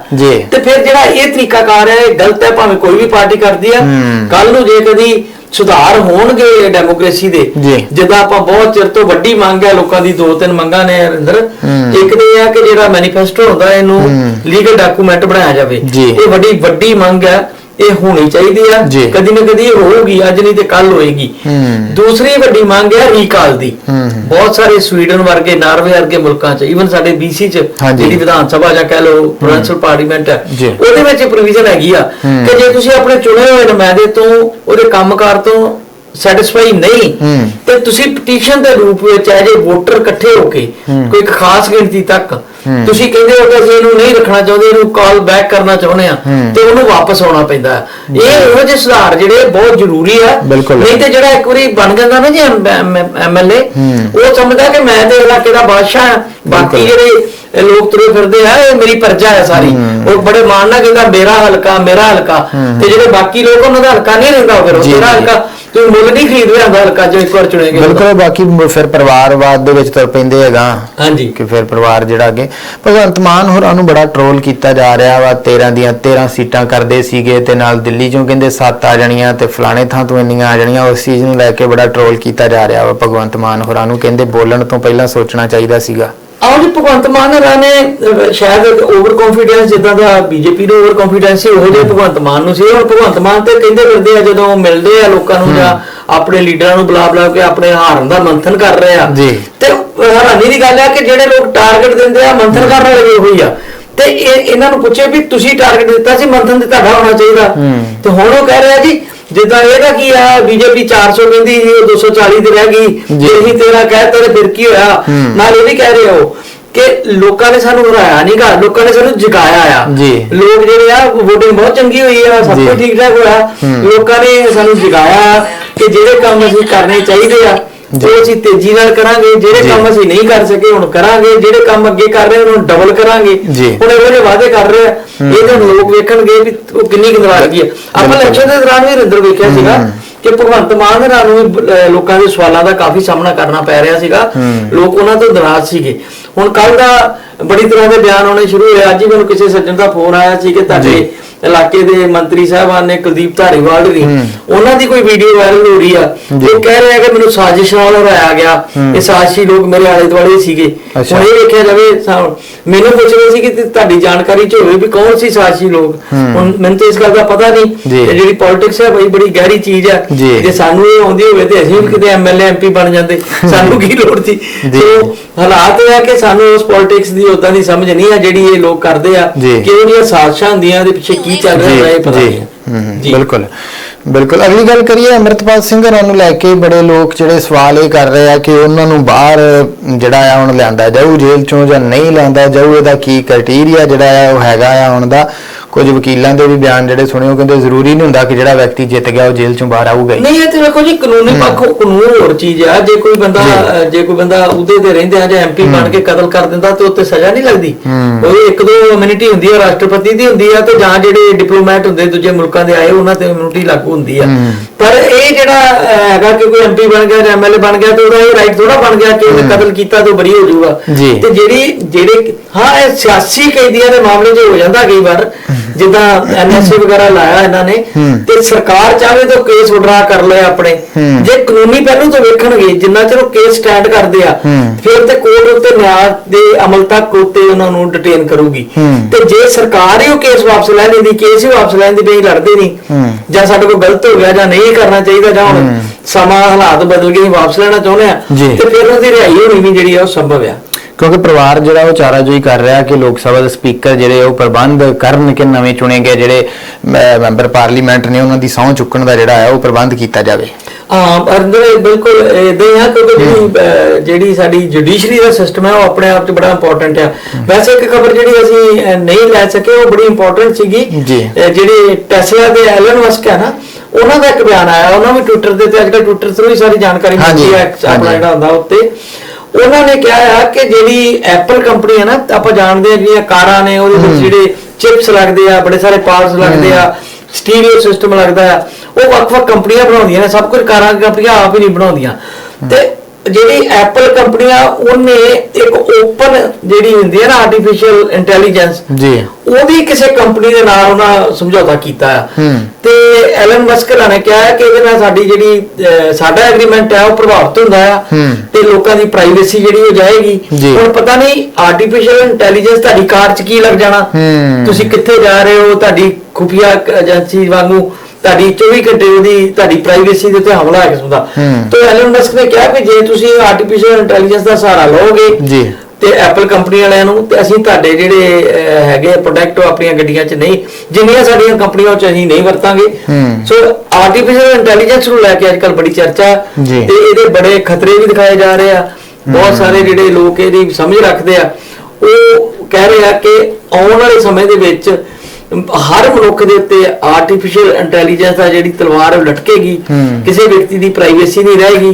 ਤੇ ਫਿਰ ਜਿਹੜਾ ਇਹ ਤਰੀਕਾਕਾਰ ਹੈ ਇਹ ਗਲਤ ਹੈ ਭਾਵੇਂ ਕੋਈ ਵੀ ਪਾਰਟੀ ਕਰਦੀ ਆ। ਕੱਲ ਨੂੰ ਜੇ ਕਦੀ ਸੁਧਾਰ ਹੋਣਗੇ ਡੈਮੋਕ੍ਰੇਸੀ ਦੇ। ਜਿੱਦਾਂ ਆਪਾਂ ਬਹੁਤ ਚਿਰ ਤੋਂ ਵੱਡੀ ਮੰਗ ਹੈ ਲੋਕਾਂ ਦੀ ਦੋ ਤਿੰਨ ਮੰਗਾਂ ਨੇ ਹਰਿੰਦਰ। ਇੱਕ ਤੇ ਇਹ ਹੈ ਕਿ ਜਿਹੜਾ ਮੈਨੀਫੈਸਟੋ ਹੁੰਦਾ ਇਹਨੂੰ। ਲੀਗਲ ਡਾਕੂਮੈਂਟ ਬਣਾਇਆ ਜਾਵੇ। ਇਹ ਵੱਡੀ ਵੱਡੀ ਮੰਗ ਹੈ ਇਹ ਹੋਣੀ ਚਾਹੀਦੀ ਆ ਜੀ। ਕਦੀ ਨਾ ਕਦੀ ਇਹ ਹੋਊਗੀ ਅੱਜ ਨਹੀਂ ਤੇ ਕੱਲ ਹੋਏਗੀ ਹੂੰ। ਦੂਸਰੀ ਵੱਡੀ ਮੰਗ ਹੈ ਰੀਕਾਲ ਦੀ ਹੂੰ। ਬਹੁਤ ਸਾਰੇ ਸਵੀਡਨ ਵਰਗੇ ਨਾਰਵੇ ਵਰਗੇ ਮੁਲਕਾਂ 'ਚ ਈਵਨ ਸਾਡੇ BC 'ਚ ਹਾਂਜੀ। ਜਿਹੜੀ ਵਿਧਾਨ ਸਭਾ ਜਾਂ ਕਹਿ ਲਓ ਪ੍ਰੋਵਿੰਸ਼ਲ ਪਾਰਲੀਮੈਂਟ ਹੈ ਜੀ। ਉਹਦੇ ਵਿੱਚ ਪ੍ਰੋਵੀਜ਼ਨ ਹੈਗੀ ਆ। ਕਿ ਜੇ ਤੁਸੀਂ ਆਪਣੇ ਚੁਣੇ ਹੋਏ ਨੁਮਾਇੰਦੇ ਤੋਂ ਉਹਦੇ ਕੰਮਕਾਰ ਤੋਂ ਸੈਟੀਸਫਾਈ ਨਹੀਂ। ਤੇ ਤੁਸੀਂ ਪਟੀਸ਼ਨ ਦੇ ਰੂਪ ਵਿੱਚ ਹੈ ਜੇ ਵੋਟਰ ਇਕੱਠੇ ਹੋ ਕੇ। ਕੋਈ ਇੱਕ ਖਾਸ ਗਿਣਤੀ ਤੱਕ। ਤੁਸੀਂ ਕਹਿੰਦੇ ਹੋ ਕਿ ਅਸੀਂ ਇਹਨੂੰ ਨਹੀਂ ਰੱਖਣਾ ਚਾਹੁੰਦੇ ਇਹਨੂੰ ਕਾਲ ਬੈਕ ਕਰਨਾ ਚਾਹੁੰਦੇ ਆ। ਤੇ ਉਹਨੂੰ ਵਾਪਸ ਆਉਣਾ ਪੈਂਦਾ। ਇਹ ਇਹੋ ਜਿਹੇ ਸੁਧਾਰ ਜਿਹੜੇ ਬਹੁਤ ਜ਼ਰੂਰੀ ਆ। ਨਹੀਂ ਤੇ ਜਿਹੜਾ ਇੱਕ ਵਾਰੀ ਬਣ ਜਾਂਦਾ ਨਾ ਜੀ ਐਮਐਲਏ। ਉਹ ਸਮਝਦਾ ਕਿ ਮੈਂ ਤੇ ਇਲਾਕੇ ਦਾ ਬਾਦਸ਼ਾਹ ਹਾਂ ਬਾਕੀ। ਜਿਹੜੇ ਲੋਕ ਤੁਰੇ ਫਿਰਦੇ ਆ ਇਹ ਮੇਰੀ ਪ੍ਰਜਾ ਹੈ ਸਾਰੀ। ਉਹ ਬੜੇ ਮਾਣ ਨਾਲ ਕਹਿੰਦਾ ਮੇਰਾ ਹਲਕਾ ਮੇਰਾ ਹਲਕਾ। ਤੇ ਜਿਹੜੇ ਬਾਕੀ ਲੋਕ ਉਹਨਾਂ ਦਾ ਹਲਕਾ ਨਹੀਂ ਰਹਿੰਦਾ ਫਿਰ ਉਹ ਤੇਰਾ। ਹਲਕਾ ਤੂੰ ਮੁੱਲ ਨਹੀਂ ਖਰੀਦ ਰਿਹਾ ਹੁੰਦਾ ਹਲਕਾ ਜੋ ਇੱਕ ਵਾਰ ਚੁਣੇ ਗਏ ਬਿਲਕੁਲ ਬਾਕੀ ਫਿਰ ਪਰਿਵਾਰਵਾਦ ਦੇ ਵਿੱਚ ਤੁਰ ਪੈਂਦੇ ਹੈਗਾ। ਹਾਂਜੀ। ਕਿ ਫਿਰ ਪਰਿਵਾਰ ਜਿਹੜਾ ਅੱਗੇ। ਭਗਵੰਤ ਮਾਨ ਹੋਰਾਂ ਨੂੰ ਬੜਾ ਟਰੋਲ ਕੀਤਾ ਜਾ ਰਿਹਾ ਵਾ। 13 ਦੀਆਂ 13 ਸੀਟਾਂ ਕਰਦੇ ਸੀਗੇ ਤੇ ਨਾਲ ਦਿੱਲੀ ਚੋਂ ਕਹਿੰਦੇ 7 ਆ ਜਾਣੀਆਂ ਤੇ ਫਲਾਣੇ ਥਾਂ ਤੋਂ ਇੰਨੀਆਂ ਆ ਜਾਣੀਆਂ। ਉਸ ਚੀਜ਼ ਨੂੰ ਲੈ ਕੇ ਬੜਾ ਟਰੋਲ ਕੀਤਾ ਜਾ ਰਿਹਾ ਵਾ ਭਗਵੰਤ ਮਾਨ ਹੋਰਾਂ ਨੂੰ। ਕਹਿੰਦੇ ਬੋਲਣ ਤੋਂ ਪਹਿਲਾਂ ਸੋਚਣਾ ਚਾਹੀਦਾ ਸੀਗਾ। ਜੀ ਭਗਵੰਤ ਮਾਨ ਅਹ, ਸ਼ਾਇਦ ਓਵਰ ਕੌਨਫੀਡੈਂਸ ਜਿੱਦਾਂ ਦਾ ਬੀਜੇਪੀ ਨੂੰ ਓਵਰ ਕੌਨਫੀਡੈਂਸ ਸੀ ਉਹ ਜਿਹੇ ਭਗਵੰਤ ਮਾਨ ਨੂੰ ਸੀ। ਹੁਣ ਭਗਵੰਤ ਮਾਨ ਤੇ ਕਹਿੰਦੇ ਫਿਰਦੇ ਆ ਜਦੋਂ ਮਿਲਦੇ ਆ ਲੋਕਾਂ ਨੂੰ ਜਾਂ ਆਪਣੇ ਲੀਡਰਾਂ ਨੂੰ ਬੁਲਾ ਬੁਲਾ ਕੇ ਆਪਣੇ ਹਾਰਨ ਦਾ ਮੰਥਨ ਕਰ ਰਹੇ ਆ। ਜੀ। ਤੇ ਹੈਰਾਨੀ ਦੀ ਗੱਲ ਹੈ ਕਿ ਜਿਹੜੇ ਲੋਕ ਟਾਰਗੇਟ ਦਿੰਦੇ ਆ ਮੰਥਨ ਕਰਨ ਵੀ ਉਹੀ ਆ। ਤੇ ਇਹ ਇਹਨਾਂ ਨੂੰ ਪੁੱਛੇ ਵੀ ਤੁਸੀਂ ਟਾਰਗੇਟ ਦਿੱਤਾ ਸੀ ਮੰਥਨ ਤੇ ਤੁਹਾਡਾ ਹੋਣਾ ਚਾਹੀਦਾ। ਤੇ ਹੁਣ ਉਹ ਕਹਿ ਰਿਹਾ ਜੀ ਜਿੱਦਾਂ ਇਹਦਾ ਕੀ ਆ ਬੀਜੇਪੀ 400 ਕਹਿੰਦੀ ਸੀ ਉਹ 240 ਤੇ ਰਹਿ ਗਈ ਜੀ। ਅਸੀਂ ਤੇਰਾ ਕਹਿ ਤੇਰੇ ਫਿਰ ਕੀ ਹੋਇਆ ਹੂੰ। ਨਾਲ ਇਹ ਵੀ ਕਹਿ ਰਹੇ ਹੋ ਕਿ ਲੋਕਾਂ ਨੇ ਸਾਨੂੰ ਹਰਾਇਆ ਨਹੀਂ ਗਾ ਲੋਕਾਂ ਨੇ ਸਾਨੂੰ ਜਗਾਇਆ ਆ। ਲੋਕ ਜਿਹੜੇ ਆ VOTING ਬਹੁਤ ਚੰਗੀ ਹੋਈ ਆ ਸਭ। ਕੁਝ ਠੀਕ ਠਾਕ ਹੋਇਆ ਹੂੰ। ਲੋਕਾਂ ਨੇ ਸਾਨੂੰ ਜਗਾਇਆ ਕਿ ਜਿਹੜੇ ਕੰਮ ਅਸੀਂ ਕਰਨੇ ਚਾਹੀਦੇ ਆ ਜੀ। ਉਹ ਅਸੀਂ ਤੇਜ਼ੀ ਨਾਲ ਕਰਾਂਗੇ ਜਿਹੜੇ। ਕੰਮ ਅਸੀਂ ਨਹੀਂ ਕਰ ਸਕੇ ਹੁਣ ਕਰਾਂਗੇ ਜਿਹੜੇ ਕੰਮ ਅੱਗੇ ਕਰ ਰਹੇ ਉਹਨੂੰ ਡਬਲ ਕਰਾਂਗੇ। ਹੁਣ ਇਹੋ ਜਿਹੇ ਵਾਅਦੇ ਕਰ ਰਹੇ ਆ ਇਹ ਤਾਂ ਲੋਕ ਵੇਖਣਗੇ ਵੀ ਉਹ ਕਿੰਨੀ ਕੁ ਨਾਰਾਜ਼ਗੀ ਹੈ ਆਪਾਂ। ਇਲੈਕਸ਼ਨ ਦੇ ਦੌਰਾਨ ਵੀ ਰਿੰਦਰ ਵੇਖਿਆ ਸੀਗਾ। ਕਿ ਭਗਵੰਤ ਮਾਨ ਹੋਰਾਂ ਨੂੰ ਵੀ, ਲੋਕਾਂ ਦੇ ਸਵਾਲਾਂ ਦਾ ਕਾਫੀ ਸਾਹਮਣਾ ਕਰਨਾ ਪੈ ਰਿਹਾ ਸੀਗਾ। ਲੋਕ ਉਹਨਾਂ ਤੋਂ ਨਾਰਾਜ਼ ਸੀਗੇ ਹੁਣ ਕੱਲ ਦਾ ਬੜੀ ਤਰ੍ਹਾਂ ਦੇ ਬਿਆਨ ਆਉਣੇ ਸ਼ੁਰੂ ਹੋਏ ਅੱਜ ਹੀ ਮੈਨੂੰ ਕਿਸੇ ਸੱਜਣ ਦਾ ਫੋਨ ਆਇਆ ਸੀ ਕਿ ਤੁਹਾਡੇ। ਇਲਾਕੇ ਦੇ ਮੰਤਰੀ ਸਾਹਿਬਾਨ ਨੇ ਕੁਲਦੀਪ ਧਾਰੀਵਾਲ ਦੀ। ਉਹਨਾਂ ਦੀ ਕੋਈ ਵੀਡੀਓ ਵਾਇਰਲ ਹੋ ਰਹੀ ਆ। ਉਹ ਕਹਿ ਰਹੇ ਆ ਕਿ ਮੈਨੂੰ ਸਾਜ਼ਿਸ਼ ਨਾਲ ਹਰਾਇਆ ਗਿਆ। ਇਹ ਸਾਜ਼ਿਸ਼ੀ ਲੋਕ ਮੇਰੇ ਆਲੇ ਦੁਆਲੇ ਸੀਗੇ। ਹੁਣ ਇਹ ਵੇਖਿਆ ਜਾਵੇ ਮੈਨੂੰ ਪੁੱਛ ਰਹੇ ਸੀ ਕਿ ਤੁਹਾਡੀ ਜਾਣਕਾਰੀ ਚ ਹੋਵੇ ਵੀ ਕੌਣ ਸੀ ਸਾਜ਼ਿਸ਼ੀ ਲੋਕ। ਹੁਣ ਮੈਨੂੰ ਤਾਂ ਇਸ ਗੱਲ ਦਾ ਪਤਾ ਨਹੀਂ ਜਿਹੜੀ ਪੋਲਿਟਿਕਸ ਹੈ ਬਈ ਬੜੀ ਗਹਿਰੀ ਚੀਜ਼ ਆ ਜੀ। ਸਾਨੂੰ ਇਹ ਆਉਂਦੀ ਹੋਵੇ ਤੇ ਅਸੀਂ ਵੀ ਕਿਤੇ ਐਮਐਲਏ ਐਮਪੀ ਬਣ ਜਾਂਦੇ ਸਾਨੂੰ ਕੀ ਲੋੜ ਸੀ। ਸੋ ਹਾਲਾਤ ਇਹ ਆ ਕਿ ਸਾਨੂੰ ਉਸ ਪੋਲਿਟਿਕਸ ਦੀ ਉਦਾਂ ਦੀ ਸਮਝ ਨਹੀਂ ਆ ਜਿਹੜੀ ਇਹ ਲੋਕ ਕਰਦੇ ਆ। ਕਿ ਉਹਦੀਆਂ ਸਾਜ਼ਿਸ਼ਾਂ ਹੁੰਦੀਆਂ ਦੇ ਪਿੱਛੇ ਕੀ ਚੱਲ ਰਿਹਾ ਇਹ ਪਤਾ ਨਹੀਂ ਹੂੰ, ਹੂੰ, ਜੀ। ਬਿਲਕੁਲ ਬਿਲਕੁਲ। ਅਗਲੀ ਗੱਲ ਕਰੀਏ ਅਮਰਤਪਾਲ ਸਿੰਘ ਹੋਰਾਂ ਨੂੰ ਲੈ ਕੇ ਬੜੇ ਲੋਕ ਜਿਹੜੇ ਸਵਾਲ ਇਹ ਕਰ ਰਹੇ ਆ ਕਿ ਉਹਨਾਂ ਨੂੰ ਬਾਹਰ ਜਿਹੜਾ ਆ ਹੁਣ ਲਿਆਂਦਾ ਜਾਊ ਜੇਲ੍ਹ ਚੋਂ ਜਾਂ ਨਹੀਂ ਲਿਆਂਦਾ ਜਾਊ ਇਹਦਾ ਕੀ ਕ੍ਰਾਈਟੇਰੀਆ ਜਿਹੜਾ ਆ ਉਹ ਹੈਗਾ ਆ ਹੁਣ ਦਾ। ਕੁਝ ਵਕੀਲਾਂ ਦੇ ਵੀ ਬਿਆਨ ਜਿਹੜੇ ਸੁਣੇ ਉਹ ਕਹਿੰਦੇ ਜ਼ਰੂਰੀ ਨਹੀਂ ਹੁੰਦਾ ਕਿ ਜਿਹੜਾ ਵਿਅਕਤੀ ਜਿੱਤ ਗਿਆ ਉਹ ਜੇਲ੍ਹ ਚੋਂ ਬਾਹਰ ਆਊਗਾ ਹੀ। ਨਹੀਂ ਇਹ ਤੇ ਵੇਖੋ ਜੀ ਕਾਨੂੰਨੀ ਪੱਖੋਂ ਕਾਨੂੰਨ ਹੋਰ ਚੀਜ਼ ਆ। ਜੇ ਕੋਈ ਬੰਦਾ ਜੀ। ਕੋਈ ਬੰਦਾ ਉਹਦੇ ਤੇ ਰਹਿੰਦੇ ਆ ਜਾਂ ਐਮਪੀ ਬਣ ਕੇ ਕਤਲ ਕਰ ਦਿੰਦਾ ਤੇ ਉੱਤੇ ਸਜ਼ਾ ਨਹੀਂ ਲੱਗਦੀ। ਉਹ ਇੱਕ ਦੋ ਇਮਿਊਨਿਟੀ ਹੁੰਦੀ ਆ ਰਾਸ਼ਟਰਪਤੀ ਦੀ ਹੁੰਦੀ ਆ ਤੇ ਜਾਂ ਜਿਹੜੇ ਡਿਪਲੋਮੈਟ ਹੁੰਦੇ ਦੂਜੇ ਮੁਲਕਾਂ ਦੇ ਆਏ ਉਹਨਾਂ ਤੇ ਇਮਿਊਨਿਟੀ ਲਾਗੂ ਹੁੰਦੀ ਆ। ਪਰ ਇਹ ਜਿਹੜਾ ਹੈਗਾ ਕਿ ਕੋਈ ਐਮਪੀ ਬਣ ਗਿਆ ਜਾਂ ਐਮਐਲਏ ਬਣ ਗਿਆ ਤੇ ਉਹਦਾ ਇਹ ਰਾਈਟ ਥੋੜਾ ਬਣ ਗਿਆ ਕਿ ਉਹਨੇ ਕਤਲ ਕੀਤਾ ਤੇ ਬਰੀ ਹੋ ਜਾਊਗਾ। ਤੇ ਜਿਹੜੀ ਜਿਹੜੇ ਹਾਂ ਇਹ ਸਿਆਸੀ ਕੈਦੀਆਂ ਦੇ ਮਾਮਲੇ 'ਚ ਹੋ ਜਾਂਦਾ ਕਈ ਵਾਰ। ਜਿੱਦਾਂ ਐਨਐਸਏ ਵਗੈਰਾ ਲਾਇਆ ਇਹਨਾਂ ਨੇ। ਤੇ ਸਰਕਾਰ ਚਾਹੇ ਤਾਂ ਕੇਸ ਵਿਡਰਾ ਕਰ ਲਏ ਆਪਣੇ। ਜੇ ਕਾਨੂੰਨੀ ਪਹਿਲੂ ਤੋਂ ਵੇਖਣਗੇ ਜਿੰਨਾ ਚਿਰ ਉਹ ਕੇਸ ਸਟੈਂਡ ਕਰਦੇ ਆ। ਫਿਰ ਤੇ ਕੋਰਟ ਉੱਤੇ ਨਿਆਂ ਦੇ ਅਮਲ ਤੱਕ ਉੱਤੇ ਉਹਨਾਂ ਨੂੰ ਡਿਟੇਨ ਕਰੂਗੀ। ਤੇ ਜੇ ਸਰਕਾਰ ਹੀ ਉਹ ਕੇਸ ਵਾਪਸ ਲੈ ਲੈਂਦੀ ਕੇਸ ਹੀ ਵਾਪਸ ਲੈਂਦੀ ਅਸੀਂ ਲੜਦੇ ਨਹੀਂ। ਜਾਂ ਸਾਡੇ ਕੋਲ ਗਲਤ ਹੋ ਗਿਆ ਜਾਂ ਨਹੀਂ ਕਰਨਾ ਚਾਹੀਦਾ ਜਾਂ ਹੁਣ। ਸਮਾਂ ਹਾਲਾਤ ਬਦਲ ਗਏ ਵਾਪਸ ਲੈਣਾ ਚਾਹੁੰਦੇ ਆ। ਤੇ ਫਿਰ ਉਹਦੀ ਰਿਹਾਈ ਹੋਣੀ ਵੀ ਜਿਹੜੀ ਆ ਉਹ ਸੰਭਵ ਆ ਕਿਉਂਕਿ ਪਰਿਵਾਰ ਜਿਹੜਾ ਉਹ ਚਾਰਾਜੋਈ ਕਰ ਰਿਹਾ ਕਿ ਲੋਕ ਸਭਾ ਦੇ ਸਪੀਕਰ ਜਿਹੜੇ ਉਹ ਪ੍ਰਬੰਧ ਕਰਨ ਕਿ ਨਵੇਂ ਚੁਣੇ ਗਏ ਜਿਹੜੇ ਮੈਂਬਰ ਪਾਰਲੀਮੈਂਟ ਨੇ ਉਹਨਾਂ ਦੀ ਸਹੁੰ ਚੁੱਕਣ ਦਾ ਜਿਹੜਾ ਹੈ ਉਹ ਪ੍ਰਬੰਧ ਕੀਤਾ ਜਾਵੇ। ਹਾਂ ਅਰਿੰਦਰ ਬਿਲਕੁਲ ਇਦਾਂ ਹੀ ਆ ਕਿਉਂਕਿ ਜਿਹੜੀ, ਸਾਡੀ ਜੁਡੀਸ਼ਰੀ ਦਾ ਸਿਸਟਮ ਹੈ ਉਹ ਆਪਣੇ ਆਪ 'ਚ ਬੜਾ ਇੰਪੋਰਟੈਂਟ ਆ। ਵੈਸੇ ਇੱਕ ਖਬਰ ਜਿਹੜੀ ਅਸੀਂ ਨਹੀਂ ਲੈ ਸਕੇ ਉਹ ਬੜੀ ਇੰਪੋਰਟੈਂਟ ਸੀਗੀ। ਜਿਹੜੇ ਟੈਸਲਾ ਦੇ ਐਲਨ ਮਸਕ ਹੈ ਨਾ ਉਹਨਾਂ ਦਾ ਇੱਕ ਬਿਆਨ ਆਇਆ। ਉਹਨਾਂ ਵੀ ਟਵਿੱਟਰ ਦੇ ਤੇ ਅੱਜਕੱਲ ਟਵਿੱਟਰ ਥਰੂ ਹੀ ਸਾਰੀ ਜਾਣਕਾਰੀ ਮਿਲਦੀ ਹੈ ਆਪਣਾ। ਜਿਹੜਾ ਹੁੰਦਾ ਉੱਤੇ। ਉਹਨਾਂ ਨੇ ਕਿਹਾ ਆ ਕਿ ਜਿਹੜੀ ਐਪਲ ਕੰਪਨੀ ਹੈ ਨਾ ਆਪਾਂ ਜਾਣਦੇ ਹਾਂ ਜਿਹੜੀਆਂ ਕਾਰਾਂ ਨੇ ਉਹਦੇ ਵਿੱਚ ਜਿਹੜੇ ਚਿਪਸ ਲੱਗਦੇ ਆ ਬੜੇ ਸਾਰੇ ਪਾਰਟਸ ਲੱਗਦੇ ਆ ਸਟੀਰੀਓ ਸਿਸਟਮ ਲੱਗਦਾ ਆ ਉਹ ਵੱਖ-ਵੱਖ ਕੰਪਨੀਆਂ ਬਣਾਉਂਦੀਆਂ ਨੇ ਸਭ ਕੁਝ ਕਾਰਾਂ ਕੰਪਨੀਆਂ ਆਪ ਹੀ ਨਹੀਂ ਬਣਾਉਂਦੀਆਂ। ਤੇ ਜਿਹੜੀ ਐਪਲ ਕੰਪਨੀਆਂ ਉਹਨੇ ਇੱਕ ਓਪਨ ਜਿਹੜੀ ਹੁੰਦੀ ਹੈ ਨਾ ਆਰਟੀਫੀਸ਼ੀਅਲ ਇੰਟੈਲੀਜੈਂਸ ਜੀ ਉਹਦੀ ਕਿਸੇ ਕੰਪਨੀ ਦੇ ਨਾਲ ਉਹਨਾਂ ਸਮਝੌਤਾ ਕੀਤਾ ਹੂੰ। ਤੇ ਐਲਨ ਮਸਕ ਨੇ ਕਿਹਾ ਕਿ ਇਹਦੇ ਨਾਲ ਸਾਡੀ ਜਿਹੜੀ ਸਾਡਾ ਐਗਰੀਮੈਂਟ ਹੈ ਉਹ ਪ੍ਰਭਾਵਿਤ ਹੁੰਦਾ ਹੂੰ। ਤੇ ਲੋਕਾਂ ਦੀ ਪ੍ਰਾਈਵੇਸੀ ਜਿਹੜੀ ਹੋ ਜਾਏਗੀ। ਹੁਣ ਪਤਾ ਨਹੀਂ ਆਰਟੀਫੀਸ਼ੀਅਲ ਇੰਟੈਲੀਜੈਂਸ ਤੁਹਾਡੀ ਕਾਰ 'ਚ ਕੀ ਲੱਗ ਜਾਣਾ। ਤੁਸੀਂ ਕਿੱਥੇ ਜਾ ਰਹੇ ਹੋ ਤੁਹਾਡੀ ਖੁਫੀਆ ਏਜੰਸੀ ਵਾਂਗੂ ਤੁਹਾਡੀ 24 ਘੰਟੇ ਉਹਦੀ ਤੁਹਾਡੀ ਪ੍ਰਾਈਵੇਸੀ ਦੇ ਉੱਤੇ ਹਮਲਾ ਹੈ ਕਿਸਮ ਦਾ। ਤੇ ਐਲਨ ਮਸਕ ਨੇ ਕਿਹਾ ਕਿ ਜੇ ਤੁਸੀਂ ਆਰਟੀਫੀਸ਼ੀਅਲ ਇੰਟੈਲੀਜੈਂਸ ਦਾ ਸਹਾਰਾ ਲਓਗੇ ਜੀ। ਤੇ ਐਪਲ ਕੰਪਨੀ ਵਾਲਿਆਂ ਨੂੰ ਤੇ ਅਸੀਂ ਤੁਹਾਡੇ ਜਿਹੜੇ ਹੈਗੇ ਪ੍ਰੋਡਕਟ ਆਪਣੀਆਂ ਗੱਡੀਆਂ 'ਚ ਨਹੀਂ ਜਿੰਨੀਆਂ ਸਾਡੀਆਂ ਕੰਪਨੀਆਂ 'ਚ ਅਸੀਂ ਨਹੀਂ ਵਰਤਾਂਗੇ। ਸੋ ਆਰਟੀਫੀਸ਼ੀਅਲ ਇੰਟੈਲੀਜੈਂਸ ਨੂੰ ਲੈ ਕੇ ਅੱਜਕੱਲ ਬੜੀ ਚਰਚਾ। ਤੇ ਇਹਦੇ ਬੜੇ ਖਤਰੇ ਵੀ ਦਿਖਾਏ ਜਾ ਰਹੇ ਆ ਬਹੁਤ ਸਾਰੇ ਜਿਹੜੇ ਲੋਕ ਇਹਦੀ ਸਮਝ ਰੱਖਦੇ ਆ ਉਹ ਕਹਿ ਰਹੇ ਆ ਕਿ ਆਉਣ ਵਾਲੇ ਸਮੇਂ ਦੇ ਵਿੱਚ ਹਰ ਮਨੁੱਖ ਦੇ ਉੱਤੇ ਆਰਟੀਫੀਸ਼ੀਅਲ ਇੰਟੈਲੀਜੈਂਸ ਦਾ ਜਿਹੜੀ ਤਲਵਾਰ ਲਟਕੇਗੀ। ਕਿਸੇ ਵਿਅਕਤੀ ਦੀ ਪ੍ਰਾਈਵੇਸੀ ਨਹੀਂ ਰਹੇਗੀ।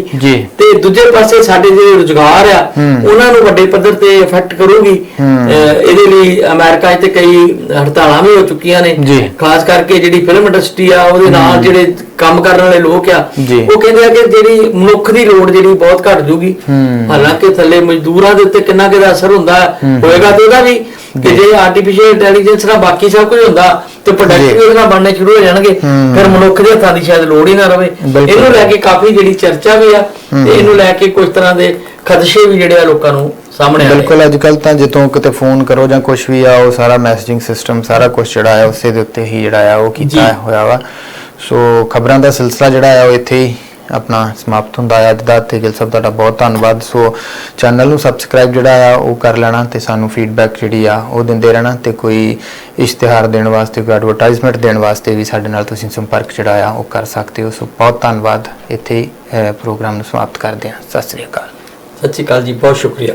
ਤੇ ਦੂਜੇ ਪਾਸੇ ਸਾਡੇ ਜਿਹੜੇ ਰੁਜ਼ਗਾਰ ਆ। ਉਹਨਾਂ ਨੂੰ ਵੱਡੇ ਪੱਧਰ ਤੇ ਇਫੈਕਟ ਕਰੂਗੀ ਇਹਦੇ ਲਈ ਅਮਰੀਕਾ 'ਚ ਤੇ ਕਈ ਹੜਤਾਲਾਂ ਵੀ ਹੋ ਚੁੱਕੀਆਂ ਨੇ। ਖਾਸ ਕਰਕੇ ਜਿਹੜੀ ਫਿਲਮ ਇੰਡਸਟਰੀ ਆ ਉਹਦੇ ਨਾਲ ਜਿਹੜੇ ਕੰਮ ਕਰਨ ਵਾਲੇ ਲੋਕ ਆ। ਉਹ ਕਹਿੰਦੇ ਆ ਕਿ ਜਿਹੜੀ ਮਨੁੱਖ ਦੀ ਲੋੜ ਜਿਹੜੀ ਬਹੁਤ ਘਟ ਜੂਗੀ। ਹਾਲਾਂਕਿ ਥੱਲੇ ਮਜ਼ਦੂਰਾਂ ਦੇ ਉੱਤੇ ਕਿੰਨਾ ਕਿਦਾ ਅਸਰ ਹੁੰਦਾ ਹੋਏਗਾ ਤੇ ਉਹਦਾ ਵੀ ਕਿ ਜੇ ਆਰਟੀਫੀਸ਼ੀਅਲ ਇੰਟੈਲੀਜੈਂਸ ਨਾਲ ਬਾਕੀ ਸਭ ਕੁਝ ਹੁੰਦਾ ਤੇ ਪ੍ਰੋਡਕਟ। ਵੀ ਉਹਦੇ ਨਾਲ ਬਣਨੇ ਸ਼ੁਰੂ ਹੋ ਜਾਣਗੇ। ਫਿਰ ਮਨੁੱਖ ਦੇ ਹੱਥਾਂ ਦੀ ਸ਼ਾਇਦ ਲੋੜ ਹੀ ਨਾ ਰਵੇ। ਇਹਨੂੰ ਲੈ ਕੇ ਕਾਫੀ ਜਿਹੜੀ ਚਰਚਾ ਵੀ ਆ ਤੇ ਇਹਨੂੰ ਲੈ ਕੇ ਕੁਝ ਤਰ੍ਹਾਂ ਦੇ ਖਦਸ਼ੇ ਵੀ ਜਿਹੜੇ ਆ ਲੋਕਾਂ ਨੂੰ ਸਾਹਮਣੇ ਆ ਰਹੇ ਆ। ਬਿਲਕੁਲ ਅੱਜ ਕੱਲ ਤਾਂ ਜਦੋਂ ਕਿਤੇ ਫੋਨ ਕਰੋ ਜਾਂ ਕੁਝ ਵੀ ਆ ਉਹ ਸਾਰਾ ਮੈਸੇਜਿੰਗ ਸਿਸਟਮ ਸਾਰਾ ਕੁਝ ਜਿਹੜਾ ਆ ਉਸੇ ਦੇ ਉੱਤੇ ਹੀ ਜਿਹੜਾ ਆ ਉਹ ਕੀਤਾ। ਹੋਇਆ ਵਾ ਸੋ ਖਬਰਾਂ ਦਾ ਸਿਲਸਿਲਾ ਜਿਹੜਾ ਆ ਉਹ ਇੱਥੇ ਹੀ ਆਪਣਾ ਸਮਾਪਤ ਹੁੰਦਾ ਹੈ। ਅੱਜ ਦਾ ਤੇ ਗਿਲ ਸਾਹਿਬ ਤੁਹਾਡਾ ਬਹੁਤ ਧੰਨਵਾਦ। ਸੋ ਚੈਨਲ ਨੂੰ ਸਬਸਕ੍ਰਾਈਬ ਜਿਹੜਾ ਆ, ਉਹ ਕਰ ਲੈਣਾ ਤੇ ਸਾਨੂੰ ਫੀਡਬੈਕ ਜਿਹੜੀ ਆ, ਉਹ ਦਿੰਦੇ ਰਹਿਣਾ ਤੇ ਕੋਈ ਇਸ਼ਤਿਹਾਰ ਦੇਣ ਵਾਸਤੇ, ਕੋਈ ਐਡਵਰਟਾਈਜ਼ਮੈਂਟ ਦੇਣ ਵਾਸਤੇ ਵੀ ਸਾਡੇ ਨਾਲ ਤੁਸੀਂ ਸੰਪਰਕ ਜਿਹੜਾ ਆ, ਉਹ ਕਰ ਸਕਦੇ ਹੋ। ਸੋ ਬਹੁਤ ਧੰਨਵਾਦ। ਇੱਥੇ ਪ੍ਰੋਗਰਾਮ ਨੂੰ ਸਮਾਪਤ ਕਰਦੇ ਹਾਂ। ਸਤਿ ਸ੍ਰੀ ਅਕਾਲ। ਸਤਿ ਸ਼੍ਰੀ ਅਕਾਲ ਜੀ, ਬਹੁਤ ਸ਼ੁਕਰੀਆ।